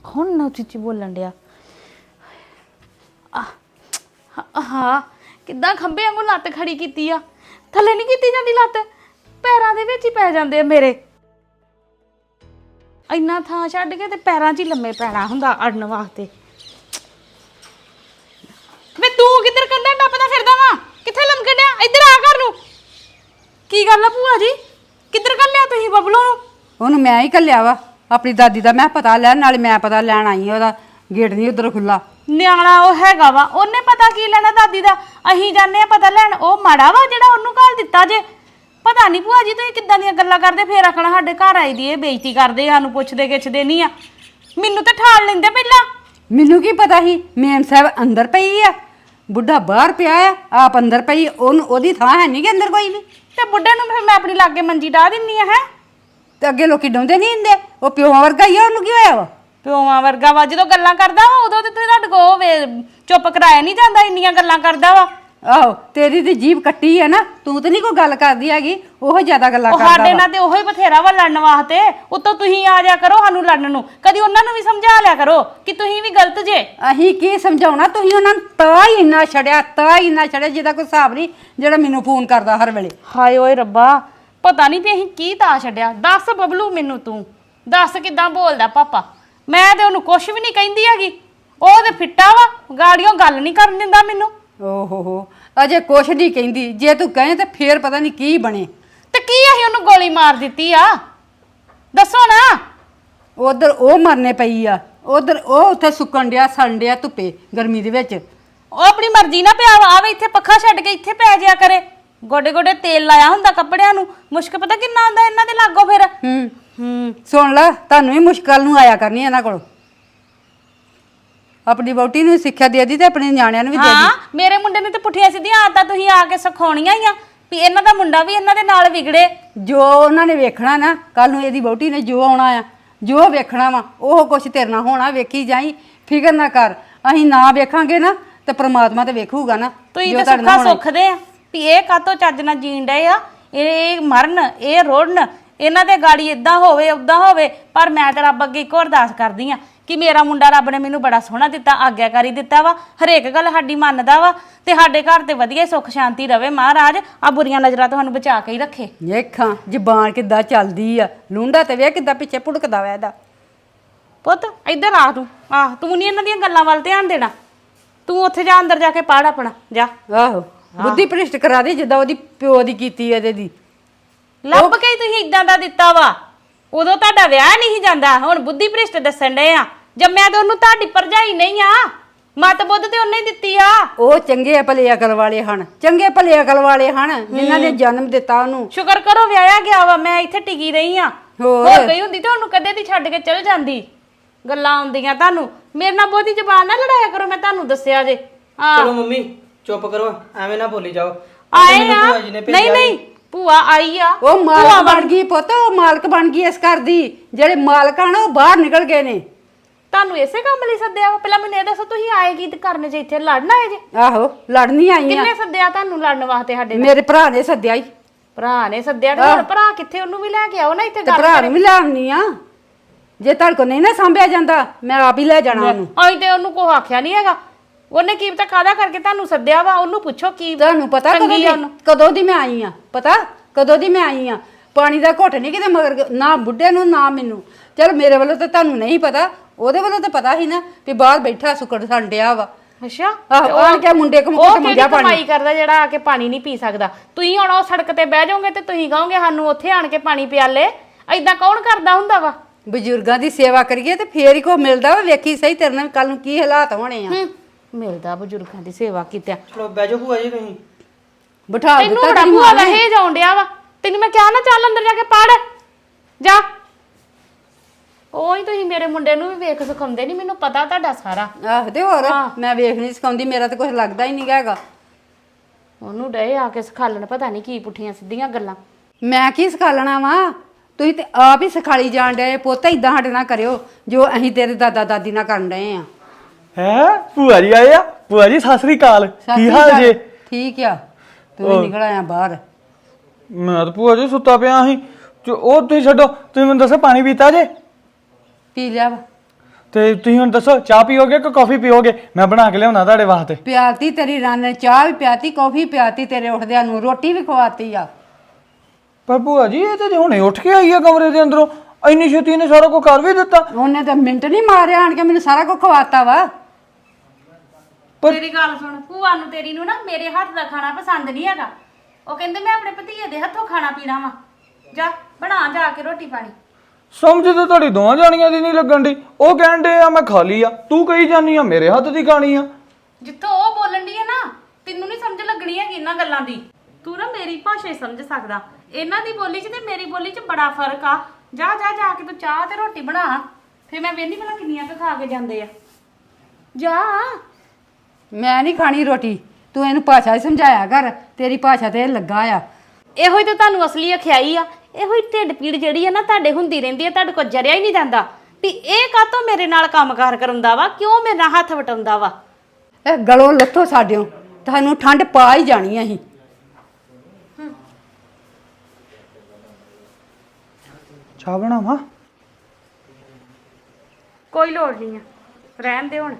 ਕੌਣ ਨਾ ਉੱਚੀ ਬੋਲਣ ਡਿਆ? ਆਹ, ਹ- ਹਾਂ ਕਿੱਦਾਂ ਖੰਭੇ ਵਾਂਗੂ ਲੱਤ ਖੜੀ ਕੀਤੀ ਆ? ਥੱਲੇ ਨਹੀਂ ਕੀਤੀ ਜਾਂਦੀ ਲੱਤ? ਪੈਰਾਂ ਦੇ ਵਿੱਚ ਹੀ ਪੈ ਜਾਂਦੇ ਆ ਮੇਰੇ। ਇੰਨਾ ਥਾਂ ਛੱਡ ਕੇ ਤੇ ਪੈਰਾਂ 'ਚ ਹੀ ਲੰਮੇ ਪੈਣਾ ਹੁੰਦਾ ਅੜਨ ਵਾਸਤੇ। ਵੇ ਤੂੰ ਕਿੱਧਰ ਕੰਧਾਂ ਟੱਪਦਾ ਫਿਰਦਾ ਵਾ? ਕਿੱਥੇ ਲੰਮਕੇ ਡਿਆ? ਇੱਧਰ ਆ ਘਰ ਨੂੰ। ਕੀ ਗੱਲ ਆ ਭੂਆ ਜੀ? ਕਿੱਧਰ ਕੱਲਿਆ ਤੁਸੀਂ ਬਬਲੂ ਨੂੰ? ਉਹਨੂੰ ਮੈਂ ਹੀ ਕੱਲਿਆ ਵਾ। ਆਪਣੀ ਦਾਦੀ ਦਾ ਮੈਂ ਪਤਾ ਲੈਣ ਨਾਲੇ ਮੈਂ ਪਤਾ ਲੈਣ ਆਈ ਉਹਦਾ। ਗੇਟ ਨਹੀਂ ਉਧਰ ਖੁੱਲਾ ਨਿਆਣਾ ਉਹ ਹੈਗਾ ਵਾ ਉਹਨੇ ਪਤਾ ਕੀ ਲੈਣਾ ਦਾਦੀ ਦਾ? ਅਹੀਂ ਜਾਂਦੇ ਆ ਪਤਾ ਲੈਣ ਉਹ ਮਾੜਾ ਵਾ ਜਿਹੜਾ ਉਹਨੂੰ ਘਾਲ ਦਿੱਤਾ ਜੇ। ਪਤਾ ਨਹੀਂ ਭੂਆ ਜੀ ਤੁਸੀਂ ਕਿੱਦਾਂ ਦੀਆਂ ਗੱਲਾਂ ਕਰਦੇ? ਫੇਰ ਆਖਣਾ ਸਾਡੇ ਘਰ ਆਈ ਦੀ ਇਹ ਬੇਇੱਜ਼ਤੀ ਕਰਦੇ ਸਾਨੂੰ ਪੁੱਛਦੇ ਗਿੱਛਦੇ ਨਹੀਂ ਆ। ਮੈਨੂੰ ਤਾਂ ਠਾਲ ਲੈਂਦੇ ਪਹਿਲਾਂ। ਮੈਨੂੰ ਕੀ ਪਤਾ ਸੀ ਮੇਮ ਸਾਹਿਬ ਅੰਦਰ ਪਈ ਆ। ਬੁੱਢਾ ਬਾਹਰ ਪਿਆ ਆ ਆਪ ਅੰਦਰ ਪਈ ਉਹਨੂੰ ਉਹਦੀ ਥਾਂ ਹੈ ਨਹੀਂ ਕਿ ਅੰਦਰ ਕੋਈ ਵੀ। ਤੇ ਬੁੱਢੇ ਨੂੰ ਫਿਰ ਮੈਂ ਆਪਣੀ ਲਾਗੇ ਮੰਜੀ ਢਾ ਦਿੰਨੀ ਆ ਹੈ? ਤੇ ਅੱਗੇ ਲੋਕੀ ਡਾਉਂਦੇ ਨਹੀਂ ਹੁੰਦੇ। ਉਹ ਪਿਓ ਵਰਗਾ ਹੀ ਆ ਉਹਨੂੰ ਕੀ ਹੋਇਆ ਵਾ? ਪਿਓਵਾਂ ਵਰਗਾ ਵਾ ਜਦੋਂ ਗੱਲਾਂ ਕਰਦਾ ਵਾ ਉਦੋਂ ਤੇ ਤੁਹਾਡੇ ਕੋਲ ਚੁੱਪ ਕਰਾਇਆ ਨਹੀਂ ਜਾਂਦਾ ਇੰਨੀਆਂ ਗੱਲਾਂ ਕਰਦਾ ਵਾ। ਆਹੋ ਤੇਰੀ ਤੇ ਜੀਭ ਕੱਟੀ ਹੈ ਨਾ ਤੂੰ ਤੇ ਨਹੀਂ ਕੋਈ ਗੱਲ ਕਰਦੀ ਹੈਗੀ ਉਹ ਜ਼ਿਆਦਾ ਗੱਲਾਂ ਉਹ ਕਰਦਾ ਸਾਡੇ ਵਾ। ਨਾਲ ਤੇ ਉਹੋ ਹੀ ਬਥੇਰਾ ਵਾ ਲੜਨ ਵਾਸਤੇ ਉੱਤੋਂ ਤੁਸੀਂ ਆ ਜਾ ਕਰੋ ਸਾਨੂੰ ਲੜਨ ਨੂੰ ਕਦੀ ਉਹਨਾਂ ਨੂੰ ਵੀ ਸਮਝਾ ਲਿਆ ਕਰੋ ਕਿ ਤੁਸੀਂ ਵੀ ਗਲਤ ਜੇ। ਅਸੀਂ ਕੀ ਸਮਝਾਉਣਾ ਤੁਸੀਂ ਉਹਨਾਂ ਨੂੰ ਤਾਂ ਹੀ ਇੰਨਾ ਛੜਿਆ ਤਾਂ ਹੀ ਇੰਨਾ ਛੜਿਆ ਜਿਹਦਾ ਕੋਈ ਹਿਸਾਬ ਨਹੀਂ ਜਿਹੜਾ ਮੈਨੂੰ ਫੋਨ ਕਰਦਾ ਹਰ ਵੇਲੇ। ਹਾਏ ਓਏ ਰੱਬਾ ਪਤਾ ਨਹੀਂ ਤੇ ਅਸੀਂ ਕੀ ਤਾ ਛੱਡਿਆ ਦੱਸ ਬਬਲੂ ਮੈਨੂੰ ਤੂੰ ਦੱਸ ਕਿਦਾਂ ਬੋਲਦਾ ਪਾਪਾ। ਮੈਂ ਤੇ ਉਹਨੂੰ ਕੁਝ ਵੀ ਨਹੀਂ ਕਹਿੰਦੀ ਹੈਗੀ ਉਹ ਤੇ ਫਿੱਟਾ ਵਾ ਗਾੜੀਆਂ ਗੱਲ ਨਹੀਂ ਕਰਨ ਦਿੰਦਾ ਮੈਨੂੰ। ਓਹੋ ਹੋ ਅਜੇ ਕੁਛ ਨਹੀਂ ਕਹਿੰਦੀ। ਜੇ ਤੂੰ ਕਹੇ ਤੇ ਫੇਰ ਪਤਾ ਨਹੀਂ ਕੀ ਬਣੇ। ਤੇ ਕੀ ਅਸੀਂ ਉਹਨੂੰ ਗੋਲੀ ਮਾਰ ਦਿੱਤੀ ਆ? ਦੱਸੋ ਨਾ। ਉਧਰ ਉਹ ਮਰਨੇ ਪਈ ਆ। ਉਧਰ ਉਹ ਉੱਥੇ ਸੁੱਕਣ ਡਿਆ ਸੜਨ ਡਿਆ ਧੁੱਪੇ ਗਰਮੀ ਦੇ ਵਿੱਚ। ਉਹ ਆਪਣੀ ਮਰਜ਼ੀ ਨਾਲ ਪਿਆ ਆਵੇ ਇੱਥੇ ਪੱਖਾ ਛੱਡ ਕੇ ਇੱਥੇ ਪੈ ਜਿਆ ਕਰੇ। ਗੋਡੇ ਗੋਡੇ ਤੇਲ ਲਾਇਆ ਹੁੰਦਾ ਕੱਪੜਿਆਂ ਨੂੰ। ਮੁਸ਼ਕ ਪਤਾ ਕਿੰਨਾ ਆਉਂਦਾ ਇਹਨਾਂ ਦੇ ਲਾਗੋ ਫਿਰ। ਹੂੰ ਹੂੰ ਸੁਣ ਲੈ ਤੁਹਾਨੂੰ ਵੀ ਮੁਸ਼ਕਲ ਨੂੰ ਆਇਆ ਕਰਨੀ ਇਹਨਾਂ ਕੋਲ। ਆਪਣੀ ਵਹੁਟੀ ਨੂੰ ਸਿੱਖਿਆ ਦੇ ਦੀ ਤੇ ਆਪਣੇ ਨਿਆਣਿਆਂ ਨੂੰ ਵੀ ਦੇ ਦੀ। ਹਾਂ ਮੇਰੇ ਮੁੰਡੇ ਨੇ ਤੇ ਪੁੱਠੀਆਂ ਸਿੱਧੀਆਂ ਆਦਤਾਂ ਤੁਸੀਂ ਆ ਕੇ ਸਿਖਾਉਣੀਆਂ ਹੀ ਆ ਵੀ ਇਹਨਾਂ ਦਾ ਮੁੰਡਾ ਵੀ ਇਹਨਾਂ ਦੇ ਨਾਲ ਵਿਗੜੇ। ਜੋ ਉਹਨਾਂ ਨੇ ਵੇਖਣਾ ਨਾ ਕੱਲ ਨੂੰ ਇਹਦੀ ਵਹੁਟੀ ਨੇ ਜੋ ਆਉਣਾ ਆ ਜੋ ਵੇਖਣਾ ਵਾ ਉਹ ਕੁਛ ਤੇਰੇ ਨਾਲ ਹੋਣਾ ਵੇਖੀ ਜਾਈ ਫਿਕਰ ਨਾ ਕਰ। ਅਸੀਂ ਨਾ ਵੇਖਾਂਗੇ ਨਾ ਤੇ ਪ੍ਰਮਾਤਮਾ ਤੇ ਵੇਖੂਗਾ ਨਾ ਤੁਸੀਂ ਜੋ ਤਾਂ ਤੁਹਾਡੇ ਨਾਲ ਸੁੱਖਾ ਹੋਣਾ। ਸੁੱਖਦੇ ਆ ਵੀ ਇਹ ਕਾਤੋਂ ਚੱਜ ਨਾਲ ਜੀਣ ਡਏ ਆ? ਇਹ ਮਰਨ ਇਹ ਰੋੜਨ ਇਹਨਾਂ ਦੇ ਗਾੜੀ ਇਦਾਂ ਹੋਵੇ ਉਦਾਂ ਹੋਵੇ ਪਰ ਮੈਂ ਤੇ ਰੱਬ ਅੱਗੇ ਇੱਕੋ ਅਰਦਾਸ ਕਰਦੀ ਆ ਕਿ ਮੇਰਾ ਮੁੰਡਾ ਰੱਬ ਨੇ ਮੈਨੂੰ ਬੜਾ ਸੋਹਣਾ ਦਿੱਤਾ ਆਗਿਆਕਾਰੀ ਦਿੱਤਾ ਵਾ ਹਰੇਕ ਗੱਲ ਸਾਡੀ ਮੰਨਦਾ ਵਾ ਤੇ ਸਾਡੇ ਘਰ ਤੇ ਵਧੀਆ ਸੁੱਖ ਸ਼ਾਂਤੀ ਰਵੇ ਮਹਾਰਾਜ ਆ ਬੁਰੀਆਂ ਨਜ਼ਰਾਂ ਤੋਂ ਸਾਨੂੰ ਬਚਾ ਕੇ ਹੀ ਰੱਖੇ। ਵੇਖਾਂ ਜ਼ਬਾਨ ਕਿੱਦਾਂ ਚੱਲਦੀ ਆ ਲੂੰਡਾ ਤੇ ਵੇਖ ਕਿੱਦਾਂ ਪਿੱਛੇ ਭੁੜਕਦਾ ਵਾ ਇਹਦਾ। ਪੁੱਤ ਇੱਧਰ ਆ ਤੂੰ ਆ ਤੂੰ ਨਹੀਂ ਇਹਨਾਂ ਦੀਆਂ ਗੱਲਾਂ ਵੱਲ ਧਿਆਨ ਦੇਣਾ। ਤੂੰ ਉੱਥੇ ਜਾ ਅੰਦਰ ਜਾ ਕੇ ਪੜ ਆਪਣਾ ਜਾ। ਆਹੋ ਬੁੱਧੀ ਭ੍ਰਿਸ਼ਟ ਕਰਾ ਦੇ ਜਿੱਦਾਂ ਉਹਦੀ ਪਿਓ ਦੀ ਕੀਤੀ ਇਹਦੇ। ਦੀ ਲੱਭ ਕੇ ਹੀ ਤੁਸੀਂ ਇਦਾਂ ਦਾ ਦਿੱਤਾ ਵਾ। ਉਦੋਂ ਤੁਹਾਡਾ ਵਿਆਹ ਨਹੀਂ ਸੀ ਜਾਂਦਾ ਹੁਣ ਬੁੱਧੀ ਭ੍ਰਿਸ਼ਟ ਦੱਸਣ ਡਏ ਆ। ਜੰਮਿਆ ਤੇ ਉਹਨੂੰ ਤੁਹਾਡੀ ਪਰਜਾਈ ਨਹੀਂ ਆ ਮਤ ਬੁੱਧ ਤੇ ਉਹਨੇ ਹੀ ਦਿੱਤੀ ਆ। ਉਹ ਚੰਗੇ ਭਲੇ ਅਕਲ ਵਾਲੇ ਹਨ ਚੰਗੇ ਭਲੇ ਅਕਲ ਵਾਲੇ ਹਨ ਜਿਨ੍ਹਾਂ ਨੇ ਜਨਮ ਦਿੱਤਾ ਉਹਨੂੰ। ਸ਼ੁਕਰ ਕਰੋ ਵਿਆਹਿਆ ਗਿਆ ਵਾ ਮੈਂ ਇੱਥੇ ਟਿਕੀ ਰਹੀ ਆ। ਹੋਰ? ਹੋਰ ਗਈ ਹੁੰਦੀ ਤੇ ਉਹਨੂੰ ਕਦੇ ਦੀ ਛੱਡ ਕੇ ਚਲ ਜਾਂਦੀ। ਗੱਲਾਂ ਆਉਂਦੀਆਂ ਤੁਹਾਨੂੰ। ਮੇਰੇ ਨਾਲ ਬਹੁਤੀ ਜ਼ਬਾਨ ਨਾ ਲੜਾਇਆ ਕਰੋ ਮੈਂ ਤੁਹਾਨੂੰ ਦੱਸਿਆ ਜੇ। ਆ ਚਲੋ ਮੰਮੀ ਚੁੱਪ ਕਰੋ ਐਵੇਂ ਨਾ ਬੋਲੀ ਜਾਓ। ਆਏ ਆ। ਨਹੀਂ ਨਹੀਂ ਭੂਆ ਆਈ ਆ। ਉਹ ਮਾਲਕ ਬਣ ਗਈ ਪੁੱਤ ਉਹ ਮਾਲਕ ਬਣ ਗਈ ਇਸ ਘਰ ਦੀ। ਜਿਹੜੇ ਮਾਲਕ ਹਨ ਉਹ ਬਾਹਰ ਨਿਕਲ ਗਏ ਨੇ। ਤੁਹਾਨੂੰ ਇਸੇ ਕੰਮ ਲਈ ਸੱਦਿਆ ਵਾ? ਪਹਿਲਾਂ ਮੈਨੂੰ ਇਹ ਦੱਸੋ ਤੁਸੀਂ ਆਏ ਕੀ ਕਰਨ ਜੇ ਇੱਥੇ ਲੜਨ ਆਏ ਜੇ? ਆਹੋ ਲੜਨੀ ਆਈ ਆ। ਕਿੰਨੇ ਸੱਦਿਆ ਤੁਹਾਨੂੰ ਲੜਨ ਵਾਸਤੇ ਸਾਡੇ ਨਾਲ ਮੇਰੇ ਭਰਾ ਨੇ ਸੱਦਿਆ ਈ। ਭਰਾ ਨੇ ਸੱਦਿਆ ਤੇ ਹੁਣ ਭਰਾ ਕਿੱਥੇ ਉਹਨੂੰ ਵੀ ਲੈ ਕੇ ਆਓ ਨਾ ਇੱਥੇ ਗੱਲ ਭਰਾ ਨੂੰ ਵੀ ਲਿਆਉਣੀ ਆ। ਜੇ ਤੁਹਾਡੇ ਕੋ ਨਹੀਂ ਨਾ ਸੰਭਿਆ ਜਾਂਦਾ ਮੈਂ ਆਪ ਹੀ ਲੈ ਜਾਣਾ ਉਹਨੂੰ। ਅਸੀਂ ਤੇ ਉਹਨੂੰ ਕੋ ਆਖਿਆ ਨਹੀਂ ਹੈਗਾ। ਉਹਨੇ ਕੀ ਪਤਾ ਕਾਦਾ ਕਰਕੇ ਤੁਹਾਨੂੰ ਸੱਦਿਆ ਵਾ? ਉਹਨੂੰ ਪੁੱਛੋ ਕੀ ਤੁਹਾਨੂੰ ਪਤਾ ਕਦੋਂ ਦੀ ਕਦੋਂ ਦੀ ਮੈਂ ਆਈ ਆ? ਪਤਾ? ਕਦੋਂ ਦੀ ਮੈਂ ਆਈ ਆ? ਪਾਣੀ ਦਾ ਘੁੱਟ ਨਹੀਂ ਕਿਤੇ ਮਗਰ ਨਾ ਬੁੱਢੇ ਨੂੰ ਨਾ ਮੈਨੂੰ। ਚਲ ਮੇਰੇ ਵੱਲੋਂ ਤਾਂ ਤੁਹਾਨੂੰ ਨਹੀਂ ਪਤਾ। ਉਹਦੇ ਵੱਲੋਂ ਤਾਂ ਪਤਾ ਸੀ ਨਾ ਵੀ ਬਾਹਰ ਬੈਠਾ ਸੁੱਕੜ ਸੰਡਿਆ ਵਾ। ਅੱਛਾ। ਆਹੋ ਆਣ ਕੇ ਮੁੰਡੇ ਉਹ ਕਿਹੜੀ ਪਾਣੀ। ਕਮਾਈ ਕਰਦਾ ਜਿਹੜਾ ਆ ਕੇ ਪਾਣੀ ਨਹੀਂ ਪੀ ਸਕਦਾ? ਤੁਸੀਂ ਹੁਣ ਉਹ ਸੜਕ ਤੇ ਬਹਿ ਜਾਓਗੇ ਤੇ ਤੁਸੀਂ ਕਹੋਗੇ ਸਾਨੂੰ ਉੱਥੇ ਆਣ ਕੇ ਪਾਣੀ ਪਿਆਲੇ। ਐਦਾਂ ਕੌਣ ਕਰਦਾ ਹੁੰਦਾ ਵਾ? ਬਜ਼ੁਰਗਾਂ ਦੀ ਸੇਵਾ ਕਰੀਏ ਤੇ ਫੇਰ ਹੀ ਕੋ ਮਿਲਦਾ ਵਾ ਵੇਖੀ ਸਹੀ ਤੇਰੇ ਨਾਲ ਕੱਲ ਨੂੰ ਕੀ ਹਾਲਾਤ ਹੋਣੇ ਆ। ਹੂੰ, ਮਿਲਦਾ ਬਜ਼ੁਰਗਾਂ ਦੀ ਸੇਵਾ ਕੀਤਿਆ। ਚਲੋ ਬਹਿ ਜਾਓ ਭੂਆ ਜੀ ਤੁਸੀਂ। ਬਿਠਾ ਤੈਨੂੰ ਦਿੱਤਾ ਬੜਾ ਤੇਰੀ ਭੂਆ ਮਾਂ ਦਾ ਨੇ। ਹੇਜ ਆਉਣ ਡਿਆ ਵਾ। ਤੈਨੂੰ ਮੈਂ ਕਿਹਾ ਨਾ ਚੱਲ ਅੰਦਰ ਜਾ ਕੇ ਪੜ ਜਾ। ਉਹੀ ਤੁਸੀਂ ਮੇਰੇ ਮੁੰਡੇ ਨੂੰ ਵੀ ਵੇਖ ਸਿਖਾਉਂਦੇ ਨਹੀਂ ਮੈਨੂੰ ਪਤਾ ਤੁਹਾਡਾ ਸਾਰਾ। ਆਹ ਤੇ ਹੋਰ ਮੈਂ ਵੇਖ ਨਹੀਂ ਸਿਖਾਉਂਦੀ ਮੇਰਾ ਤਾਂ ਕੁਝ ਲੱਗਦਾ ਹੀ ਨਹੀਂ ਹੈਗਾ। ਉਹਨੂੰ ਡਏ ਆ ਕੇ ਸਿਖਾਲਣ ਪਤਾ ਨਹੀਂ ਕੀ ਪੁੱਠੀਆਂ ਸਿੱਧੀਆਂ ਗੱਲਾਂ। ਮੈਂ ਕੀ ਸਿਖਾਲਣਾ ਵਾ? ਤੁਸੀਂ ਤੇ ਆਪ ਹੀ ਸਿਖਾਲੀ ਜਾਣ ਡਏ ਪੁੱਤ ਇਦਾਂ ਸਾਡੇ ਨਾਲ ਕਰਿਓ ਜੋ ਅਸੀਂ ਤੇਰੇ ਦਾਦਾ ਦਾਦੀ ਨਾਲ ਕਰਨ ਡਏ ਆ। ਹੈ? ਭੂਆ ਜੀ ਆਏ ਆ? ਭੂਆ ਜੀ ਸਤਿ ਸ੍ਰੀ ਅਕਾਲ। ਕੀ ਹਾਲ ਜੇ? ਠੀਕ ਆ। ਤੂੰ ਨਿਕਲ ਆਇਆ ਬਾਹਰ। ਮੈਂ ਤਾਂ ਭੂਆ ਜੀ ਸੁੱਤਾ ਪਿਆ ਸੀ। ਉਹ ਤੁਸੀਂ ਛੱਡੋ ਤੁਸੀਂ ਮੈਨੂੰ ਦੱਸੋ ਪਾਣੀ ਪੀਤਾ ਜੇ? ਪੀ ਲਿਆ ਵਾ। ਤੇ ਤੁਸੀਂ ਹੁਣ ਦੱਸੋ ਚਾਹ ਪੀਓਗੇ ਕਿ ਕਾਫੀ ਪੀਓਗੇ? ਮੈਂ ਬਣਾ ਕੇ ਲਿਆਉਣਾ ਤੁਹਾਡੇ ਵਾਸਤੇ। ਪਿਆਤੀ ਤੇਰੀ ਰਨ ਨੇ ਚਾਹ ਵੀ ਪਿਆਤੀ ਕੌਫੀ ਪਿਆਤੀ ਤੇਰੇ ਉੱਠਦਿਆਂ ਨੂੰ ਰੋਟੀ ਵੀ ਖਵਾਤੀ ਆ। ਪਰ ਭੂਆ ਜੀ ਇਹ ਤਾਂ ਹੁਣੇ ਉੱਠ ਕੇ ਆਈ ਆ ਕਮਰੇ ਦੇ ਅੰਦਰੋਂ ਇੰਨੀ ਛੇਤੀ ਨੇ ਸਾਰਾ ਕੁਝ ਕਰ ਵੀ ਦਿੱਤਾ। ਉਹਨੇ ਤਾਂ ਮਿੰਟ ਨਹੀਂ ਮਾਰਿਆ ਆਣ ਕੇ ਮੈਨੂੰ ਸਾਰਾ ਕੁਝ ਖਵਾਤਾ ਵਾ। ਤੇਰੀ ਗੱਲ ਸੁਣ ਭੂਆ ਨੂੰ ਤੇਰੀ ਨੂੰ ਨਾ ਮੇਰੇ ਹੱਥ ਦਾ ਖਾਣਾ ਪਸੰਦ ਨਹੀਂ ਹੈਗਾ। ਉਹ ਕਹਿੰਦੇ ਮੈਂ ਆਪਣੇ ਭਤੀਜੇ ਦੇ ਹੱਥੋਂ ਖਾਣਾ ਪੀਣਾ ਵਾ। ਜਾ ਬਣਾ ਜਾ ਕੇ ਰੋਟੀ ਪਾਣੀ। ਸਮਝ ਤਾਂ ਤੁਹਾਡੀ ਦੋਵਾਂ ਜਾਣੀਆਂ ਦੀ ਨਹੀਂ ਲੱਗਣ ਦੀ ਉਹ ਕਹਿਣ ਦੇ ਆ ਮੈਂ ਖਾ ਲਈ ਆ। ਤੂੰ ਕਹੀ ਜਾਨੀ ਆ ਮੇਰੇ ਹੱਥ ਦੀ ਖਾਣੀ ਆ। ਜਿੱਥੋਂ ਉਹ ਬੋਲਣ ਦੀ ਹੈ ਨਾ ਤੈਨੂੰ ਨਹੀਂ ਸਮਝ ਲੱਗਣੀ ਹੈਗੀ ਇਹਨਾਂ ਗੱਲਾਂ ਦੀ। ਤੂੰ ਨਾ ਮੇਰੀ ਭਾਸ਼ਾ ਹੀ ਸਮਝ ਸਕਦਾ। ਇਹਨਾਂ ਦੀ ਬੋਲੀ 'ਚ ਤੇ ਮੇਰੀ ਬੋਲੀ 'ਚ ਬੜਾ ਫ਼ਰਕ ਆ। ਜਾ ਜਾ ਜਾ ਕੇ ਤੂੰ ਚਾਹ ਤੇ ਰੋਟੀ ਬਣਾ। ਫੇਰ ਮੈਂ ਵੇਖਦੀ ਭਲਾ ਕਿੰਨੀਆਂ ਕੁ ਖਾ ਕੇ ਜਾਂਦੇ ਆ। ਜਾ। ਮੈਂ ਨਹੀਂ ਖਾਣੀ ਰੋਟੀ। ਤੂੰ ਇਹਨੂੰ ਭਾਸ਼ਾ ਹੀ ਸਮਝਾਇਆ ਕਰ। ਤੇਰੀ ਭਾਸ਼ਾ ਤੇ ਇਹ ਲੱਗਾ ਆ। ਇਹੋ ਹੀ ਤਾਂ ਤੁਹਾਨੂੰ ਅਸਲੀ ਅਖਿਆਈ ਆ। ਇਹੋ ਹੀ ਢਿੱਡ ਪੀੜ ਜਿਹੜੀ ਆ ਨਾ ਤੁਹਾਡੇ ਹੁੰਦੀ ਰਹਿੰਦੀ ਆ ਤੁਹਾਡੇ ਕੋਲ ਜਰਿਆ ਹੀ ਨਹੀਂ ਜਾਂਦਾ। ਵੀ ਇਹ ਕਾਤੋਂ ਮੇਰੇ ਨਾਲ ਕੰਮਕਾਰ ਕਰਾਉਂਦਾ ਵਾ? ਕਿਉਂ ਮੇਰੇ ਨਾਲ ਹੱਥ ਵਟਾਉਂਦਾ ਵਾ? ਇਹ ਗਲੋਂ ਲੱਥੋ ਸਾਡਿਓ ਤੁਹਾਨੂੰ ਠੰਡ ਪਾ ਹੀ ਜਾਣੀ ਆ ਅਸੀਂ। ਚਾਹ ਬਣਾਵਾਂ? ਕੋਈ ਲੋੜ ਨਹੀਂ ਆ ਰਹਿਣ ਦੇ ਹੁਣ।